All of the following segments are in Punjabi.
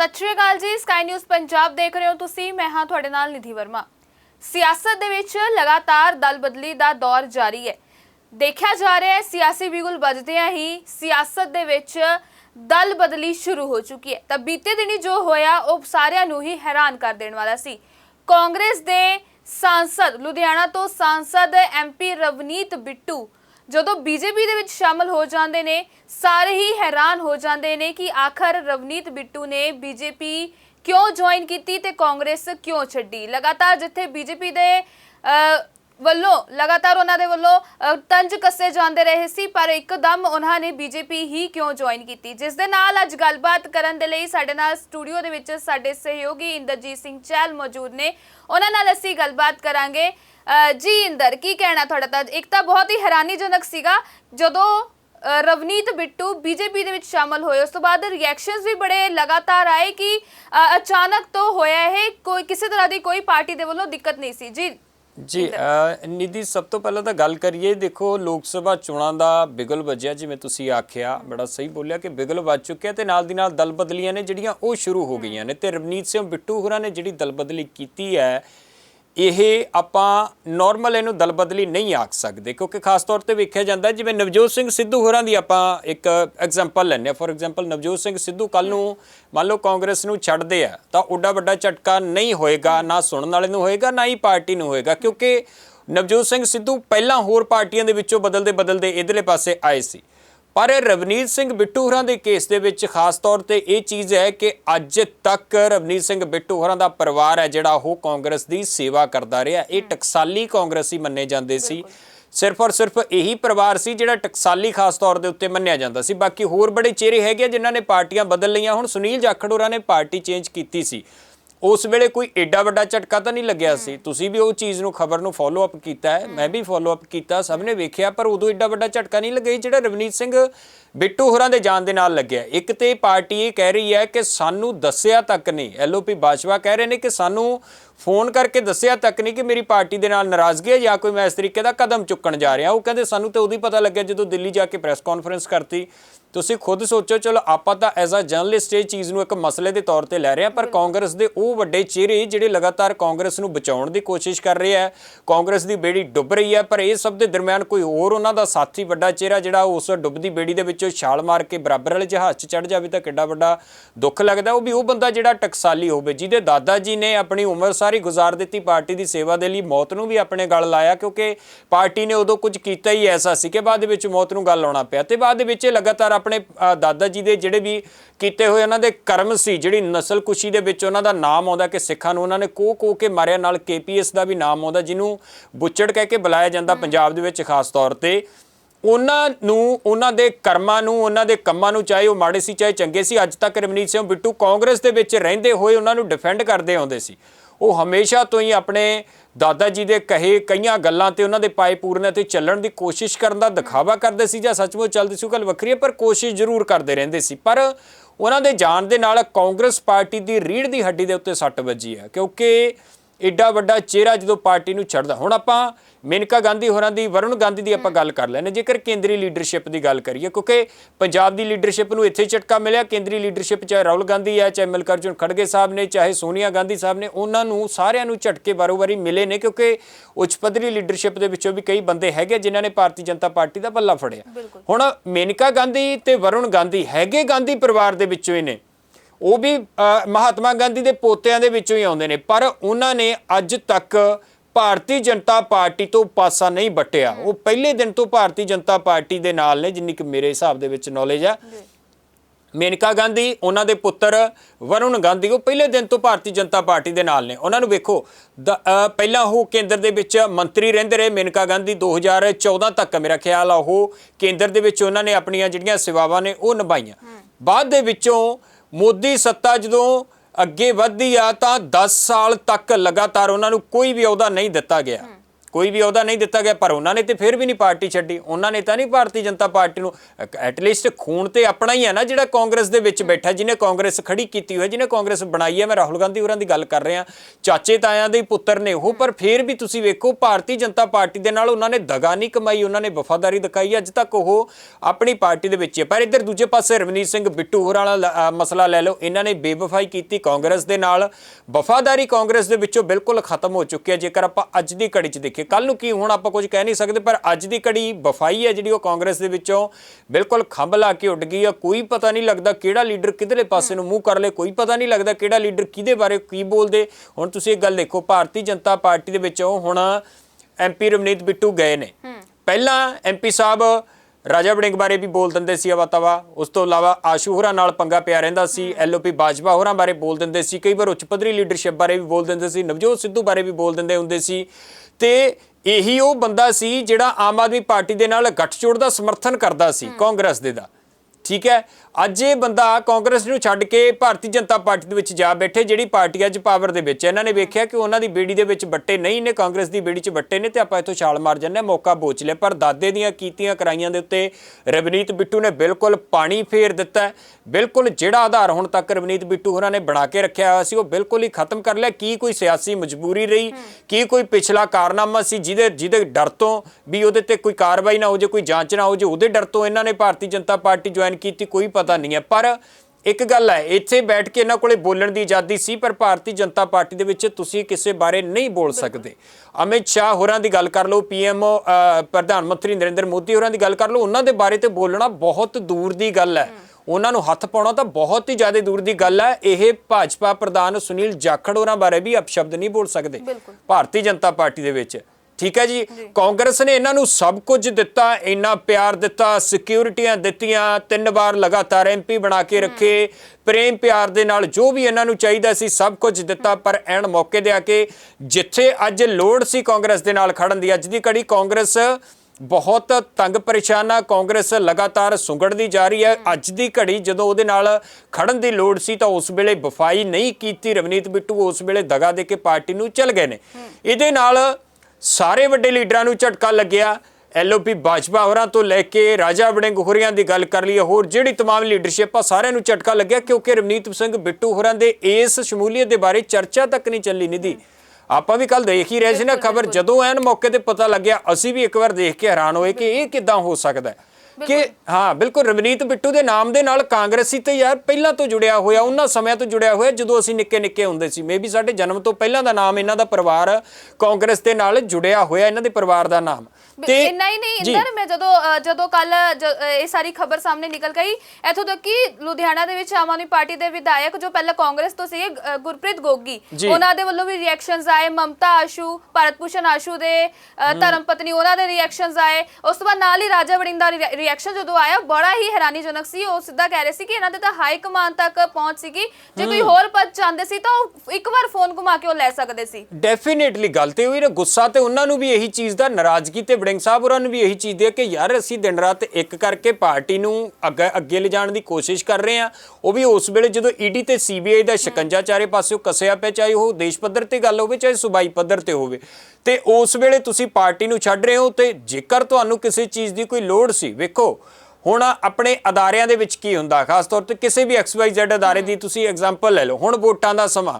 ਸਤਿ ਸ਼੍ਰੀ ਅਕਾਲ ਜੀ ਸਕਾਈ ਨਿਊਜ਼ ਪੰਜਾਬ ਦੇਖ ਰਹੇ ਹੋ ਤੁਸੀਂ, ਮੈਂ ਹਾਂ ਤੁਹਾਡੇ ਨਾਲ ਨਿਧੀ ਵਰਮਾ। ਸਿਆਸਤ ਦੇ ਵਿੱਚ ਲਗਾਤਾਰ ਦਲ ਬਦਲੀ ਦਾ ਦੌਰ ਜਾਰੀ ਹੈ। ਦੇਖਿਆ ਜਾ ਰਿਹਾ ਹੈ, ਸਿਆਸੀ ਬਿਗੁਲ ਵੱਜਦਿਆਂ ਹੀ ਸਿਆਸਤ ਦੇ ਵਿੱਚ ਦਲ ਬਦਲੀ ਸ਼ੁਰੂ ਹੋ ਚੁੱਕੀ ਹੈ। ਤਾਂ ਬੀਤੇ ਦਿਨੀ ਜੋ ਹੋਇਆ, ਉਹ ਸਾਰਿਆਂ ਨੂੰ ਹੀ ਹੈਰਾਨ ਕਰ ਦੇਣ ਵਾਲਾ ਸੀ। ਕਾਂਗਰਸ ਦੇ ਸਾਂਸਦ, ਲੁਧਿਆਣਾ ਤੋਂ ਸਾਂਸਦ ਐਮਪੀ ਰਵਨੀਤ ਬਿੱਟੂ ਜਦੋਂ ਬੀਜੇਪੀ ਦੇ ਵਿੱਚ ਸ਼ਾਮਲ ਹੋ ਜਾਂਦੇ ਨੇ, ਸਾਰੇ ਹੀ ਹੈਰਾਨ ਹੋ ਜਾਂਦੇ ਨੇ ਕਿ ਆਖਰ ਰਵਨੀਤ ਬਿੱਟੂ ਨੇ ਬੀਜੇਪੀ ਕਿਉਂ ਜੁਆਇਨ ਕੀਤੀ ਤੇ ਕਾਂਗਰਸ ਕਿਉਂ ਛੱਡੀ? ਲਗਾਤਾਰ ਜਿੱਥੇ ਬੀਜੇਪੀ ਦੇ ਵੱਲੋਂ, ਲਗਾਤਾਰ ਉਹਨਾਂ ਦੇ ਵੱਲੋਂ ਤੰਜ ਕੱਸੇ ਜਾਂਦੇ ਰਹੇ ਸੀ, ਪਰ ਇੱਕਦਮ ਉਹਨਾਂ ਨੇ ਬੀਜੇਪੀ ਹੀ ਕਿਉਂ ਜੁਆਇਨ ਕੀਤੀ? ਜਿਸ ਦੇ ਨਾਲ ਅੱਜ ਗੱਲਬਾਤ ਕਰਨ ਦੇ ਲਈ ਸਾਡੇ ਨਾਲ ਸਟੂਡੀਓ ਦੇ ਵਿੱਚ ਸਾਡੇ ਸਹਿਯੋਗੀ ਇੰਦਰਜੀਤ ਸਿੰਘ ਚਹਿਲ ਮੌਜੂਦ ਨੇ। ਉਹਨਾਂ ਨਾਲ ਅਸੀਂ ਗੱਲਬਾਤ ਕਰਾਂਗੇ। ਜੀ ਇੰਦਰ ਕੀ ਕਹਿਣਾ ਤੁਹਾਡਾ? ਤਾਂ ਇੱਕ ਤਾਂ ਬਹੁਤ ਹੀ ਹੈਰਾਨੀਜਨਕ ਸੀਗਾ ਜਦੋਂ ਰਵਨੀਤ ਬਿੱਟੂ ਬੀਜੇਪੀ ਦੇ ਵਿੱਚ ਸ਼ਾਮਲ ਹੋਏ ਉਸ ਤੋਂ ਬਾਅਦ ਰਿਐਕਸ਼ਨਸ ਵੀ ਬੜੇ ਲਗਾਤਾਰ ਆਏ ਕਿ ਅਚਾਨਕ ਤੋਂ ਹੋਇਆ ਇਹ ਕੋਈ ਕਿਸੇ ਤਰ੍ਹਾਂ ਦੀ ਕੋਈ ਪਾਰਟੀ ਦੇ ਵੱਲੋਂ ਦਿੱਕਤ ਨਹੀਂ ਸੀ। ਜੀ ਜੀ ਨਿਧੀ ਸਭ ਤੋਂ ਪਹਿਲਾਂ ਤਾਂ ਗੱਲ ਕਰੀਏ ਦੇਖੋ ਲੋਕ ਸਭਾ ਚੋਣਾਂ ਦਾ ਬਿਗਲ ਵੱਜਿਆ ਜਿਵੇਂ ਤੁਸੀਂ ਆਖਿਆ ਬੜਾ ਸਹੀ ਬੋਲਿਆ ਕਿ ਬਿਗਲ ਵੱਜ ਚੁੱਕਿਆ ਤੇ ਨਾਲ ਦੀ ਨਾਲ ਦਲ ਬਦਲੀਆਂ ਨੇ ਜਿਹੜੀਆਂ ਉਹ ਸ਼ੁਰੂ ਹੋ ਗਈਆਂ ਨੇ ਤੇ ਰਵਨੀਤ ਸਿੰਘ ਬਿੱਟੂ ਹੋਰਾਂ ਨੇ ਜਿਹੜੀ ਦਲ ਬਦਲੀ ਕੀਤੀ ਹੈ ਇਹ ਆਪਾਂ ਨਾਰਮਲ ਇਹਨੂੰ ਦਲ ਬਦਲੀ ਨਹੀਂ ਆਖ ਸਕਦੇ, ਕਿਉਂਕਿ ਖਾਸ ਤੌਰ ਤੇ ਵੇਖਿਆ ਜਾਂਦਾ ਜਿਵੇਂ ਨਵਜੋਤ ਸਿੰਘ ਸਿੱਧੂ ਹੋਰਾਂ ਦੀ ਆਪਾਂ ਇੱਕ ਐਗਜ਼ਾਮਪਲ ਲੈਂਦੇ ਆ ਫੋਰ ਐਗਜ਼ਾਮਪਲ ਨਵਜੋਤ ਸਿੰਘ ਸਿੱਧੂ ਕੱਲ ਨੂੰ ਮੰਨ ਲਓ ਕਾਂਗਰਸ ਨੂੰ ਛੱਡਦੇ ਆ, ਤਾਂ ਓਡਾ ਵੱਡਾ ਝਟਕਾ ਨਹੀਂ ਹੋਏਗਾ, ਨਾ ਸੁਣਨ ਵਾਲੇ ਨੂੰ ਹੋਏਗਾ, ਨਾ ਹੀ ਪਾਰਟੀ ਨੂੰ ਹੋਏਗਾ, ਕਿਉਂਕਿ ਨਵਜੋਤ ਸਿੰਘ ਸਿੱਧੂ ਪਹਿਲਾਂ ਹੋਰ ਪਾਰਟੀਆਂ ਦੇ ਵਿੱਚੋਂ ਬਦਲਦੇ ਬਦਲਦੇ ਇਧਰਲੇ ਪਾਸੇ ਆਏ ਸੀ। ਪਰ ਰਵਨੀਤ ਸਿੰਘ ਬਿੱਟੂ ਹੋਰਾਂ ਦੇ ਕੇਸ ਦੇ ਵਿੱਚ ਖਾਸ ਤੌਰ ਤੇ ਇਹ ਚੀਜ਼ ਹੈ ਕਿ ਅੱਜ ਤੱਕ ਰਵਨੀਤ ਸਿੰਘ ਬਿੱਟੂ ਹੋਰਾਂ ਦਾ ਪਰਿਵਾਰ ਹੈ ਜਿਹੜਾ ਉਹ ਕਾਂਗਰਸ ਦੀ ਸੇਵਾ ਕਰਦਾ ਰਿਹਾ। ਇਹ ਟਕਸਾਲੀ ਕਾਂਗਰਸੀ ਮੰਨੇ ਜਾਂਦੇ ਸੀ। ਸਿਰਫ ਔਰ ਸਿਰਫ ਇਹੀ ਪਰਿਵਾਰ ਸੀ ਜਿਹੜਾ ਟਕਸਾਲੀ ਖਾਸ ਤੌਰ ਦੇ ਉੱਤੇ ਮੰਨਿਆ ਜਾਂਦਾ ਸੀ। ਬਾਕੀ ਹੋਰ ਬੜੇ ਚਿਹਰੇ ਹੈਗੇ ਜਿਨ੍ਹਾਂ ਨੇ ਪਾਰਟੀਆਂ ਬਦਲ ਲਈਆਂ। ਹੁਣ ਸੁਨੀਲ ਜਾਖੜ ਹੋਰਾਂ ਨੇ ਪਾਰਟੀ ਚੇਂਜ ਕੀਤੀ ਸੀ। ਉਸ ਵੇਲੇ ਕੋਈ ਐਡਾ ਵੱਡਾ ਝਟਕਾ ਤਾਂ ਨਹੀਂ ਲੱਗਿਆ ਸੀ? ਤੁਸੀਂ ਵੀ ਉਹ ਚੀਜ਼ ਨੂੰ ਖਬਰ ਨੂੰ ਫੋਲੋ ਅਪ ਕੀਤਾ ਹੈ। ਮੈਂ ਵੀ ਫੋਲੋ ਅਪ ਕੀਤਾ ਸਭ ਨੇ ਵੇਖਿਆ ਪਰ ਉਦੋਂ ਐਡਾ ਵੱਡਾ ਝਟਕਾ ਨਹੀਂ ਲੱਗਿਆ ਜਿਹੜਾ ਰਵਨੀਤ ਸਿੰਘ ਬਿੱਟੂ ਹੋਰਾਂ ਦੇ ਜਾਣ ਦੇ ਨਾਲ ਲੱਗਿਆ। ਇੱਕ ਤੇ ਪਾਰਟੀ ਇਹ ਕਹਿ ਰਹੀ ਹੈ ਕਿ ਸਾਨੂੰ ਦੱਸਿਆ ਤੱਕ ਨਹੀਂ ਐਲਓਪੀ ਬਾਜਵਾ ਕਹਿ ਰਹੇ ਨੇ ਕਿ ਸਾਨੂੰ ਫੋਨ ਕਰਕੇ ਦੱਸਿਆ ਤੱਕ ਨਹੀਂ ਕਿ ਮੇਰੀ ਪਾਰਟੀ ਦੇ ਨਾਲ ਨਾਰਾਜ਼ਗੀ ਹੈ ਜਾਂ ਕੋਈ ਮੈਂ ਇਸ ਤਰੀਕੇ ਦਾ ਕਦਮ ਚੁੱਕਣ ਜਾ ਰਿਹਾ। ਉਹ ਕਹਿੰਦੇ ਸਾਨੂੰ ਤੇ ਉਦੋਂ ਹੀ ਪਤਾ ਲੱਗਿਆ ਜਦੋਂ ਦਿੱਲੀ ਜਾ ਕੇ ਪ੍ਰੈਸ ਕਾਨਫਰੰਸ ਕਰਤੀ। ਤੁਸੀਂ ਖੁਦ ਸੋਚੋ ਚਲੋ ਆਪਾਂ ਤਾਂ ਐਜ਼ ਅ ਜਰਨਲਿਸਟ ਇਹ ਚੀਜ਼ ਨੂੰ ਇੱਕ ਮਸਲੇ ਦੇ ਤੌਰ ਤੇ ਲੈ ਰਹੇ ਹਾਂ ਪਰ ਕਾਂਗਰਸ ਦੇ ਉਹ ਵੱਡੇ ਚਿਹਰੇ ਜਿਹੜੇ ਲਗਾਤਾਰ ਕਾਂਗਰਸ ਨੂੰ ਬਚਾਉਣ ਦੀ ਕੋਸ਼ਿਸ਼ ਕਰ ਰਹੇ ਆ ਕਾਂਗਰਸ ਦੀ ਬੇੜੀ ਡੁੱਬ ਰਹੀ ਹੈ ਪਰ ਇਹ ਸਭ ਦੇ ਦਰਮਿਆਨ ਕੋਈ ਹੋਰ ਉਹਨਾਂ ਦਾ ਸਾਥੀ ਵੱਡਾ ਚਿਹਰਾ ਜਿਹੜਾ ਉਸ ਡੁੱਬਦੀ ਬੇੜੀ ਦੇ ਵਿੱਚੋਂ ਛਾਲ ਮਾਰ ਕੇ ਬਰਾਬਰ ਵਾਲੇ ਜਹਾਜ਼ 'ਚ ਚੜ ਜਾਵੇ ਤਾਂ ਕਿੱਡਾ ਵੱਡਾ ਦੁੱਖ ਲੱਗਦਾ। ਉਹ ਵੀ ਉਹ ਬੰਦਾ ਜਿਹੜਾ ਟਕਸਾਲੀ ਹੋਵੇ ਜਿਹਦੇ ਦਾਦਾ ਜੀ ਨੇ ਆਪਣੀ ਉਮਰ ਸਾਰੀ ਗੁਜ਼ਾਰ ਦਿੱਤੀ ਪਾਰਟੀ ਦੀ ਸੇਵਾ ਦੇ ਲਈ ਮੌਤ ਨੂੰ ਵੀ ਆਪਣੇ ਗਲ ਲਾਇਆ ਕਿਉਂਕਿ ਪਾਰਟੀ ਨੇ ਉਦੋਂ ਕੁਝ ਕੀਤਾ ਹੀ ਐਸਾ ਸੀ ਕਿ ਬਾਅਦ ਦੇ ਵਿੱਚ ਮੌਤ ਨੂੰ ਗੱਲ ਲਾਉਣਾ ਪਿਆ। ਤੇ ਬਾਅਦ ਦੇ ਵਿੱਚ ਲਗਾਤਾਰ ਆਪਣੇ ਦਾਦਾ ਜੀ ਦੇ ਜਿਹੜੇ ਵੀ ਕੀਤੇ ਹੋਏ ਉਹਨਾਂ ਦੇ ਕਰਮ ਸੀ ਜਿਹੜੀ ਨਸਲ ਕੁਸ਼ੀ ਦੇ ਵਿੱਚ ਉਹਨਾਂ ਦਾ ਨਾਮ ਆਉਂਦਾ ਕਿ ਸਿੱਖਾਂ ਨੂੰ ਉਹਨਾਂ ਨੇ ਕੋ ਕੋ ਕੇ ਮਾਰਿਆ ਨਾਲ ਕੇਪੀਐਸ ਦਾ ਵੀ ਨਾਮ ਆਉਂਦਾ ਜਿਹਨੂੰ ਬੁੱਚੜ ਕਹਿ ਕੇ ਬੁਲਾਇਆ ਜਾਂਦਾ ਪੰਜਾਬ ਦੇ ਵਿੱਚ ਖਾਸ ਤੌਰ ਤੇ। ਉਹਨਾਂ ਨੂੰ ਉਹਨਾਂ ਦੇ ਕਰਮਾਂ ਨੂੰ ਉਹਨਾਂ ਦੇ ਕੰਮਾਂ ਨੂੰ ਚਾਹੇ ਉਹ ਮਾੜੇ ਸੀ ਚਾਹੇ ਚੰਗੇ ਸੀ ਅੱਜ ਤੱਕ ਰਮਨੀਤ ਸਿੰਘ ਬਿੱਟੂ ਕਾਂਗਰਸ ਦੇ ਵਿੱਚ ਰਹਿੰਦੇ ਹੋਏ ਉਹਨਾਂ ਨੂੰ ਡਿਫੈਂਡ ਕਰਦੇ ਆਉਂਦੇ ਸੀ। ਉਹ ਹਮੇਸ਼ਾ ਤੋਂ ਹੀ ਆਪਣੇ ਦਾਦਾ ਜੀ ਦੇ ਕਹੇ ਕਈਆਂ ਗੱਲਾਂ ਤੇ ਉਹਨਾਂ ਦੇ ਪਾਏ ਪੂਰਨ ਤੇ ਚੱਲਣ ਦੀ ਕੋਸ਼ਿਸ਼ ਕਰਨ ਦਾ ਦਿਖਾਵਾ ਕਰਦੇ ਸੀ ਜਾਂ ਸੱਚਮੁੱਚ ਚੱਲਦੀ ਸੀ, ਉਹ ਗੱਲ ਵੱਖਰੀ ਹੈ, ਪਰ ਕੋਸ਼ਿਸ਼ ਜ਼ਰੂਰ ਕਰਦੇ ਰਹਿੰਦੇ ਸੀ। ਪਰ ਉਹਨਾਂ ਦੇ ਜਾਣ ਦੇ ਨਾਲ ਕਾਂਗਰਸ ਪਾਰਟੀ ਦੀ ਰੀੜ ਦੀ ਹੱਡੀ ਦੇ ਉੱਤੇ ਸੱਟ ਵੱਜੀ ਹੈ, ਕਿਉਂਕਿ ਏਡਾ ਵੱਡਾ ਚਿਹਰਾ ਜਦੋਂ ਪਾਰਟੀ ਨੂੰ ਛੱਡਦਾ। ਹੁਣ ਆਪਾਂ ਮੇਨਕਾ ਗਾਂਧੀ ਹੋਰਾਂ ਦੀ ਵਰੁਣ ਗਾਂਧੀ ਦੀ ਆਪਾਂ ਗੱਲ ਕਰ ਲੈਣੇ ਜੇਕਰ ਕੇਂਦਰੀ ਲੀਡਰਸ਼ਿਪ ਦੀ ਗੱਲ ਕਰੀਏ ਕਿਉਂਕਿ ਪੰਜਾਬ ਦੀ ਲੀਡਰਸ਼ਿਪ ਨੂੰ ਇੱਥੇ ਝਟਕਾ ਮਿਲਿਆ। ਕੇਂਦਰੀ ਲੀਡਰਸ਼ਿਪ ਚਾਹੇ ਰਾਹੁਲ ਗਾਂਧੀ ਹੈ ਚਾਹੇ ਮਲਕਾਰਜੁਨ ਖੜਗੇ ਸਾਹਿਬ ਨੇ ਚਾਹੇ ਸੋਨੀਆ ਗਾਂਧੀ ਸਾਹਿਬ ਨੇ ਉਹਨਾਂ ਨੂੰ ਸਾਰਿਆਂ ਨੂੰ ਝਟਕੇ ਬਾਰੋ-ਬਾਰੀ ਮਿਲੇ ਨੇ ਕਿਉਂਕਿ ਉੱਚ ਪੱਧਰੀ ਲੀਡਰਸ਼ਿਪ ਦੇ ਵਿੱਚੋਂ ਵੀ ਕਈ ਬੰਦੇ ਹੈਗੇ ਜਿਨ੍ਹਾਂ ਨੇ ਭਾਰਤੀ ਜਨਤਾ ਪਾਰਟੀ ਦਾ ਪੱਲਾ ਫੜਿਆ। ਹੁਣ ਮੇਨਕਾ ਗਾਂਧੀ ਤੇ ਵਰੁਣ ਗਾਂਧੀ ਹੈਗੇ ਗਾਂਧੀ ਪਰਿਵਾਰ ਦੇ ਵਿੱਚੋਂ ਹੀ ਨੇ। ਉਹ ਵੀ ਮਹਾਤਮਾ ਗਾਂਧੀ ਦੇ ਪੋਤਿਆਂ ਦੇ ਵਿੱਚੋਂ ਹੀ ਆਉਂਦੇ ਨੇ ਪਰ ਉਹਨਾਂ ਨੇ ਅੱਜ ਤੱਕ ਭਾਰਤੀ ਜਨਤਾ ਪਾਰਟੀ ਤੋਂ ਪਾਸਾ ਨਹੀਂ ਵੱਟਿਆ ਉਹ ਪਹਿਲੇ ਦਿਨ ਤੋਂ ਭਾਰਤੀ ਜਨਤਾ ਪਾਰਟੀ ਦੇ ਨਾਲ ਨੇ ਜਿੰਨੀ ਕਿ ਮੇਰੇ ਹਿਸਾਬ ਦੇ ਵਿੱਚ ਨੌਲੇਜ ਆ। ਮੇਨਕਾ ਗਾਂਧੀ ਉਹਨਾਂ ਦੇ ਪੁੱਤਰ ਵਰੁਣ ਗਾਂਧੀ ਉਹ ਪਹਿਲੇ ਦਿਨ ਤੋਂ ਭਾਰਤੀ ਜਨਤਾ ਪਾਰਟੀ ਦੇ ਨਾਲ ਨੇ। ਉਹਨਾਂ ਨੂੰ ਵੇਖੋ ਪਹਿਲਾਂ ਉਹ ਕੇਂਦਰ ਦੇ ਵਿੱਚ ਮੰਤਰੀ ਰਹਿੰਦੇ ਰਹੇ ਮੇਨਕਾ ਗਾਂਧੀ 2014 ਤੱਕ ਮੇਰਾ ਖਿਆਲ ਆ ਉਹ ਕੇਂਦਰ ਦੇ ਵਿੱਚ ਉਹਨਾਂ ਨੇ ਆਪਣੀਆਂ ਜਿਹੜੀਆਂ ਸੇਵਾਵਾਂ ਨੇ ਉਹ ਨਿਭਾਈਆਂ। ਬਾਅਦ ਦੇ ਵਿੱਚੋਂ ਮੋਦੀ ਸੱਤਾ ਜਦੋਂ ਅੱਗੇ ਵਧਦੀ ਆ ਤਾਂ 10 ਸਾਲ ਤੱਕ ਲਗਾਤਾਰ ਉਹਨਾਂ ਨੂੰ ਕੋਈ ਵੀ ਅਹੁਦਾ ਨਹੀਂ ਦਿੱਤਾ ਗਿਆ। ਕੋਈ ਵੀ ਅਹੁਦਾ ਨਹੀਂ ਦਿੱਤਾ ਗਿਆ, ਪਰ ਉਹਨਾਂ ਨੇ ਤੇ ਫਿਰ ਵੀ ਨਹੀਂ ਪਾਰਟੀ ਛੱਡੀ। ਉਹਨਾਂ ਨੇ ਤਾਂ ਨਹੀਂ ਭਾਰਤੀ ਜਨਤਾ ਪਾਰਟੀ ਨੂੰ ਐਟਲੀਸਟ ਖੂਨ ਤੇ ਆਪਣਾ ਹੀ ਹੈ ਨਾ ਜਿਹੜਾ ਕਾਂਗਰਸ ਦੇ ਵਿੱਚ ਬੈਠਾ, ਜਿਹਨੇ ਕਾਂਗਰਸ ਖੜੀ ਕੀਤੀ ਹੋਈ ਜਿਹਨੇ ਕਾਂਗਰਸ ਬਣਾਈ ਹੈ। ਮੈਂ ਰਾਹੁਲ ਗਾਂਧੀ ਹੋਰਾਂ ਦੀ ਗੱਲ ਕਰ ਰਿਹਾ। ਚਾਚੇ ਤਾਇਆਂ ਦੇ ਪੁੱਤਰ ਨੇ ਉਹ, ਪਰ ਫਿਰ ਵੀ ਤੁਸੀਂ ਵੇਖੋ, ਭਾਰਤੀ ਜਨਤਾ ਪਾਰਟੀ ਦੇ ਨਾਲ ਉਹਨਾਂ ਨੇ ਦਗਾ ਨਹੀਂ ਕਮਾਈ, ਉਹਨਾਂ ਨੇ ਵਫਾਦਾਰੀ ਦਿਖਾਈ। ਅੱਜ ਤੱਕ ਉਹ ਆਪਣੀ ਪਾਰਟੀ ਦੇ ਵਿੱਚ ਹੈ ਪਰ ਇੱਧਰ ਦੂਜੇ ਪਾਸੇ ਰਵਨੀਤ ਸਿੰਘ ਬਿੱਟੂ ਹੋਰਾਂ ਵਾਲਾ ਲ- ਮਸਲਾ ਲੈ ਲਓ। ਇਹਨਾਂ ਨੇ ਬੇਵਫਾਈ ਕੀਤੀ ਕਾਂਗਰਸ ਦੇ ਨਾਲ। ਵਫਾਦਾਰੀ ਕਾਂਗਰਸ ਦੇ ਵਿੱਚੋਂ ਬਿਲਕੁਲ ਖਤਮ ਹੋ ਚੁੱਕੀ ਹੈ। ਜੇਕਰ ਆਪਾਂ ਅੱਜ ਦੀ ਘੜੀ 'ਚ ਦੇਖੀਏ ਕੱਲ ਨੂੰ ਕੀ ਹੁਣ ਆਪਾਂ ਕੁਝ ਕਹਿ ਨਹੀਂ ਸਕਦੇ ਪਰ ਅੱਜ ਦੀ ਘੜੀ ਵਫਾਈ ਹੈ ਜਿਹੜੀ ਉਹ ਕਾਂਗਰਸ ਦੇ ਵਿੱਚੋਂ ਬਿਲਕੁਲ ਖੰਭ ਲਾ ਕੇ ਉੱਡ ਗਈ ਹੈ ਕੋਈ ਪਤਾ ਨਹੀਂ ਲੱਗਦਾ ਕਿਹੜਾ ਲੀਡਰ ਕਿਧਰੇ ਪਾਸੇ ਨੂੰ ਮੂੰਹ ਕਰ ਲੇ ਕੋਈ ਪਤਾ ਨਹੀਂ ਲੱਗਦਾ ਕਿਹੜਾ ਲੀਡਰ ਕਿਹਦੇ ਬਾਰੇ ਕੀ ਬੋਲਦੇ। ਹੁਣ ਤੁਸੀਂ ਇੱਕ ਗੱਲ ਦੇਖੋ ਭਾਰਤੀ ਜਨਤਾ ਪਾਰਟੀ ਦੇ ਵਿੱਚੋਂ ਹੁਣ ਐਮਪੀ ਰਵਨੀਤ ਬਿੱਟੂ ਗਏ ਨੇ। ਪਹਿਲਾਂ ਐਮਪੀ ਸਾਹਿਬ ਰਾਜਾ ਵੜਿੰਗ ਬਾਰੇ ਵੀ ਬੋਲ ਦਿੰਦੇ ਸੀ ਅਵਾਤਵਾ ਉਸ ਤੋਂ ਇਲਾਵਾ ਆਸ਼ੂ ਹੋਰਾਂ ਨਾਲ ਪੰਗਾ ਪਿਆ ਰਹਿੰਦਾ ਸੀ ਐਲਓਪੀ ਬਾਜਵਾ ਹੋਰਾਂ ਬਾਰੇ ਬੋਲ ਦਿੰਦੇ ਸੀ ਕਈ ਵਾਰ ਉੱਚ ਪੱਧਰੀ ਲੀਡਰਸ਼ਿਪ ਬਾਰੇ ਵੀ ਬੋਲ ਦਿੰਦੇ ਸੀ ਨਵਜੋਤ ਸਿੱਧੂ ਬਾਰੇ ਵੀ ਬੋਲ ਦਿੰਦੇ ਹੁੰਦੇ ਸੀ। ਤੇ ਇਹੀ ਉਹ ਬੰਦਾ ਸੀ ਜਿਹੜਾ ਆਮ ਆਦਮੀ ਪਾਰਟੀ ਦੇ ਨਾਲ ਗੱਠਜੋੜ ਦਾ ਸਮਰਥਨ ਕਰਦਾ ਸੀ ਕਾਂਗਰਸ ਦੇ ਦਾ। ਠੀਕ ਹੈ? ਅੱਜ ਇਹ ਬੰਦਾ ਕਾਂਗਰਸ ਨੂੰ ਛੱਡ ਕੇ ਭਾਰਤੀ ਜਨਤਾ ਪਾਰਟੀ ਦੇ ਵਿੱਚ ਜਾ ਬੈਠੇ ਜਿਹੜੀ ਪਾਰਟੀ ਅੱਜ ਪਾਵਰ ਦੇ ਵਿੱਚ ਹੈ। ਇਹਨਾਂ ਨੇ ਵੇਖਿਆ ਕਿ ਉਹਨਾਂ ਦੀ ਬੇੜੀ ਦੇ ਵਿੱਚ ਬੱਟੇ ਨਹੀਂ ਨੇ ਕਾਂਗਰਸ ਦੀ ਬੇੜੀ 'ਚ ਬੱਟੇ ਨੇ ਤੇ ਆਪਾਂ ਇੱਥੋਂ ਛਾਲ ਮਾਰ ਜੰਨੇ ਹਾਂ, ਮੌਕਾ ਬੋਚ ਲਿਆ। ਪਰ ਦਾਦੇ ਦੀਆਂ ਕੀਤੀਆਂ ਕਰਾਈਆਂ ਦੇ ਉੱਤੇ ਰਵਨੀਤ ਬਿੱਟੂ ਨੇ ਬਿਲਕੁਲ ਪਾਣੀ ਫੇਰ ਦਿੱਤਾ ਬਿਲਕੁਲ ਜਿਹੜਾ ਆਧਾਰ ਹੁਣ ਤੱਕ ਰਵਨੀਤ ਬਿੱਟੂ ਹੋਰਾਂ ਨੇ ਬਣਾ ਕੇ ਰੱਖਿਆ ਹੋਇਆ ਸੀ ਉਹ ਬਿਲਕੁਲ ਹੀ ਖਤਮ ਕਰ ਲਿਆ। ਕੀ ਕੋਈ ਸਿਆਸੀ ਮਜਬੂਰੀ ਰਹੀ ਕੀ ਕੋਈ ਪਿਛਲਾ ਕਾਰਨਾਮਾ ਸੀ ਜਿਹਦੇ ਜਿਹਦੇ ਡਰ ਤੋਂ ਵੀ ਉਹਦੇ ਤੇ ਕੋਈ ਕਾਰਵਾਈ ਨਾ ਹੋ ਜੇ ਕੋਈ ਜਾਂਚ ਨਾ ਹੋ ਜੇ ਉਹਦੇ ਡਰ ਤੋਂ ਇਹਨਾਂ ਨੇ ਭਾਰਤੀ ਜਨਤਾ ਪਾਰਟੀ ਜੁਆਇਨ ਕੀਤੀ ਕੋਈ ਪਤਾ ਨਹੀਂ ਹੈ। ਪਰ ਇੱਕ ਗੱਲ ਹੈ ਇੱਥੇ ਬੈਠ ਕੇ ਇਹਨਾਂ ਕੋਲੇ ਬੋਲਣ ਦੀ ਆਜ਼ਾਦੀ ਸੀ ਪਰ ਭਾਰਤੀ ਜਨਤਾ ਪਾਰਟੀ ਦੇ ਵਿੱਚ ਤੁਸੀਂ ਕਿਸੇ ਬਾਰੇ ਨਹੀਂ ਬੋਲ ਸਕਦੇ। ਅਮਿਤ ਸ਼ਾਹ ਹੋਰਾਂ ਦੀ ਗੱਲ ਕਰ ਲਓ ਪੀਐਮ ਪ੍ਰਧਾਨ ਮੰਤਰੀ ਨਰਿੰਦਰ ਮੋਦੀ ਹੋਰਾਂ ਦੀ ਗੱਲ ਕਰ ਲਓ ਉਹਨਾਂ ਦੇ ਬਾਰੇ ਤੇ ਬੋਲਣਾ ਬਹੁਤ ਦੂਰ ਦੀ ਗੱਲ ਹੈ। ਉਹਨਾਂ ਨੂੰ ਹੱਥ ਪਾਉਣਾ ਤਾਂ ਬਹੁਤ ਹੀ ਜ਼ਿਆਦਾ ਦੂਰ ਦੀ ਗੱਲ ਹੈ। ਇਹ ਭਾਜਪਾ ਪ੍ਰਧਾਨ ਸੁਨੀਲ ਜਾਖੜ ਹੋਰਾਂ ਬਾਰੇ ਵੀ ਅਪਸ਼ਬਦ ਨਹੀਂ ਬੋਲ ਸਕਦੇ। ਭਾਰਤੀ ਜਨਤਾ ਪਾਰਟੀ ਦੇ ਵਿੱਚ ਠੀਕ ਹੈ ਜੀ? ਕਾਂਗਰਸ ਨੇ ਇਹਨਾਂ ਨੂੰ ਸਭ ਕੁਝ ਦਿੱਤਾ ਇੰਨਾ ਪਿਆਰ ਦਿੱਤਾ ਸਿਕਿਉਰਿਟੀਆਂ ਦਿੱਤੀਆਂ ਤਿੰਨ ਵਾਰ ਲਗਾਤਾਰ ਐਮਪੀ ਬਣਾ ਕੇ ਰੱਖੇ। ਪ੍ਰੇਮ ਪਿਆਰ ਦੇ ਨਾਲ ਜੋ ਵੀ ਇਹਨਾਂ ਨੂੰ ਚਾਹੀਦਾ ਸੀ ਸਭ ਕੁਝ ਦਿੱਤਾ ਪਰ ਐਨ ਮੌਕੇ ਦੇ ਆ ਕੇ ਜਿੱਥੇ ਅੱਜ ਲੋੜ ਸੀ ਕਾਂਗਰਸ ਦੇ ਨਾਲ ਖੜਨ ਦੀ ਅੱਜ ਦੀ ਕੜੀ ਕਾਂਗਰਸ ਬਹੁਤ ਤੰਗ ਪਰੇਸ਼ਾਨ ਆ। ਕਾਂਗਰਸ ਲਗਾਤਾਰ ਸੁੰਗੜਦੀ ਜਾ ਰਹੀ ਹੈ। ਅੱਜ ਦੀ ਘੜੀ ਜਦੋਂ ਉਹਦੇ ਨਾਲ ਖੜਨ ਦੀ ਲੋੜ ਸੀ ਤਾਂ ਉਸ ਵੇਲੇ ਵਫਾਈ ਨਹੀਂ ਕੀਤੀ। ਰਵਨੀਤ ਬਿੱਟੂ ਉਸ ਵੇਲੇ ਦਗਾ ਦੇ ਕੇ ਪਾਰਟੀ ਨੂੰ ਚਲ ਗਏ ਨੇ। ਇਹਦੇ ਨਾਲ ਸਾਰੇ ਵੱਡੇ ਲੀਡਰਾਂ ਨੂੰ ਝਟਕਾ ਲੱਗਿਆ ਐਲਓਪੀ ਬਾਜਪਾ ਹੋਰਾਂ ਤੋਂ ਲੈ ਕੇ ਰਾਜਾ ਵੜਿੰਗ ਹੋਰੀਆਂ ਦੀ ਗੱਲ ਕਰ ਲਈਏ ਹੋਰ ਜਿਹੜੀ तमाम ਲੀਡਰਸ਼ਿਪ ਆ ਸਾਰਿਆਂ ਨੂੰ ਝਟਕਾ ਲੱਗਿਆ ਕਿਉਂਕਿ ਰਵਨੀਤ ਸਿੰਘ ਬਿੱਟੂ ਹੋਰਾਂ ਦੇ ਇਸ ਸ਼ਮੂਲੀਅਤ ਦੇ ਬਾਰੇ ਚਰਚਾ ਤੱਕ ਨਹੀਂ ਚੱਲੀ ਨਿਧੀ ਆਪਾਂ ਵੀ ਕੱਲ ਦੇਖ ਹੀ ਰਹੇ ਸੀ ਨਾ ਖਬਰ ਜਦੋਂ ਐਨ ਮੌਕੇ ਤੇ ਪਤਾ ਲੱਗਿਆ ਅਸੀਂ ਵੀ ਇੱਕ ਵਾਰ ਦੇਖ ਕੇ ਹੈਰਾਨ ਹੋਏ ਕਿ ਇਹ ਕਿਦਾਂ ਹੋ ਸਕਦਾ ਹੈ ਕਿ ਹਾਂ, ਬਿਲਕੁਲ ਰਵਨੀਤ ਬਿੱਟੂ ਦੇ ਨਾਮ ਦੇ ਨਾਲ ਕਾਂਗਰਸੀ ਤੇ ਯਾਰ ਪਹਿਲਾਂ ਤੋਂ ਜੁੜਿਆ ਹੋਇਆ, ਉਹਨਾਂ ਸਮਿਆਂ ਤੋਂ ਜੁੜਿਆ ਹੋਇਆ, ਜਦੋਂ ਅਸੀਂ ਨਿੱਕੇ ਨਿੱਕੇ ਹੁੰਦੇ ਸੀ। ਮੇਬੀ ਸਾਡੇ ਜਨਮ ਤੋਂ ਪਹਿਲਾਂ ਦਾ ਨਾਮ ਇਹਨਾਂ ਦਾ ਪਰਿਵਾਰ ਕਾਂਗਰਸ ਦੇ ਨਾਲ ਜੁੜਿਆ ਹੋਇਆ, ਇਹਨਾਂ ਦੇ ਪਰਿਵਾਰ ਦਾ ਨਾਮ। ਤੇ ਇੰਨਾ ਹੀ ਨਹੀਂ। ਇੰਦਰ ਮੈਂ ਜਦੋਂ ਜਦੋਂ ਕੱਲ ਇਹ ਸਾਰੀ ਖਬਰ ਸਾਹਮਣੇ ਨਿਕਲ ਗਈ ਇੱਥੋਂ ਤੱਕ ਕਿ ਲੁਧਿਆਣਾ ਦੇ ਵਿੱਚ ਆਮ ਆਦਮੀ ਪਾਰਟੀ ਦੇ ਵਿਧਾਇਕ ਜੋ ਪਹਿਲਾਂ ਕਾਂਗਰਸ ਤੋਂ ਅ, ਗੁਰਪ੍ਰੀਤ ਗੋਗੀ। ਉਹਨਾਂ ਦੇ ਵੱਲੋਂ ਵੀ ਰਿਐਕਸ਼ਨਸ ਆਏ ਮਮਤਾ ਆਸ਼ੂ ਭਾਰਤ ਭੂਸ਼ਣ ਆਸ਼ੂ ਦੇ ਧਰਮ ਪਤਨੀ ਉਹਨਾਂ ਦੇ ਰਿਐਕਸ਼ਨਸ ਆਏ। ਉਸ ਤੋਂ ਬਾਅਦ ਨਾਲ ਹੀ ਰਾਜਾ ਵੜਿੰਗ ਦਾ ਰਿਐਕਸ਼ਨ ਜਦੋਂ ਆਇਆ ਬੜਾ ਹੀ ਹੈਰਾਨੀਜਨਕ ਸੀ ਉਹ ਸਿੱਧਾ ਕਹਿ ਰਹੇ ਸੀ ਕਿ ਇਹਨਾਂ ਦੇ ਤਾਂ ਹਾਈ ਕਮਾਂਡ ਤੱਕ ਪਹੁੰਚ ਸੀਗੀ। ਜੇ ਕੋਈ ਹੋਰ ਪਦ ਚਾਹੁੰਦੇ ਸੀ ਤਾਂ ਉਹ ਇੱਕ ਵਾਰ ਫੋਨ ਘੁਮਾ ਕੇ ਉਹ ਲੈ ਸਕਦੇ ਸੀ। ਡੈਫੀਨੇਟਲੀ ਗੱਲ ਤੇ ਹੋਈ ਨਾ ਗੁੱਸਾ ਤੇ ਉਹਨਾਂ ਨੂੰ ਵੀ ਇਹੀ ਚੀਜ਼ ਦਾ ਨਾਰਾਜ਼ਗੀ ਤੇ ਵੜਿੰਗ ਸਾਹਿਬ ਹੋਰਾਂ ਨੂੰ ਵੀ ਇਹੀ ਚੀਜ਼ ਦੀ ਕਿ ਯਾਰ ਅਸੀਂ ਦਿਨ ਰਾਤ ਇੱਕ ਕਰਕੇ ਪਾਰਟੀ ਨੂੰ ਅੱਗੇ ਅੱਗੇ ਲਿਜਾਣ ਦੀ ਕੋਸ਼ਿਸ਼ ਕਰ ਰਹੇ ਆ ਉਹ ਵੀ ਉਸ ਵੇਲੇ ਜਦੋਂ ਈਡੀ ਤੇ ਸੀਬੀਆਈ ਦਾ ਸ਼ਿਕੰਜਾ ਚਾਰੇ ਪਾਸਿਓਂ ਕੱਸਿਆ ਪਿਆ, ਚਾਹੇ ਉਹ ਦੇਸ਼ ਪੱਧਰ ਤੇ ਗੱਲ ਹੋਵੇ, ਚਾਹੇ ਸੂਬਾਈ ਪੱਧਰ ਤੇ ਹੋਵੇ। ਤੇ ਉਸ ਵੇਲੇ ਤੁਸੀਂ ਪਾਰਟੀ ਨੂੰ ਛੱਡ ਰਹੇ ਹੋ ਤੇ ਜੇਕਰ ਤੁਹਾਨੂੰ ਕਿਸੇ ਚੀਜ਼ ਦੀ ਕੋਈ ਲੋੜ ਸੀ, ਵੇਖੋ, ਹੁਣ ਆਪਣੇ ਅਦਾਰਿਆਂ ਦੇ ਵਿੱਚ ਕੀ ਹੁੰਦਾ, ਖਾਸ ਤੌਰ ਤੇ ਕਿਸੇ ਵੀ XYZ ਅਦਾਰੇ ਦੀ ਤੁਸੀਂ ਐਗਜ਼ਾਮਪਲ ਲੈ ਲਓ। ਹੁਣ ਵੋਟਾਂ ਦਾ ਸਮਾਂ।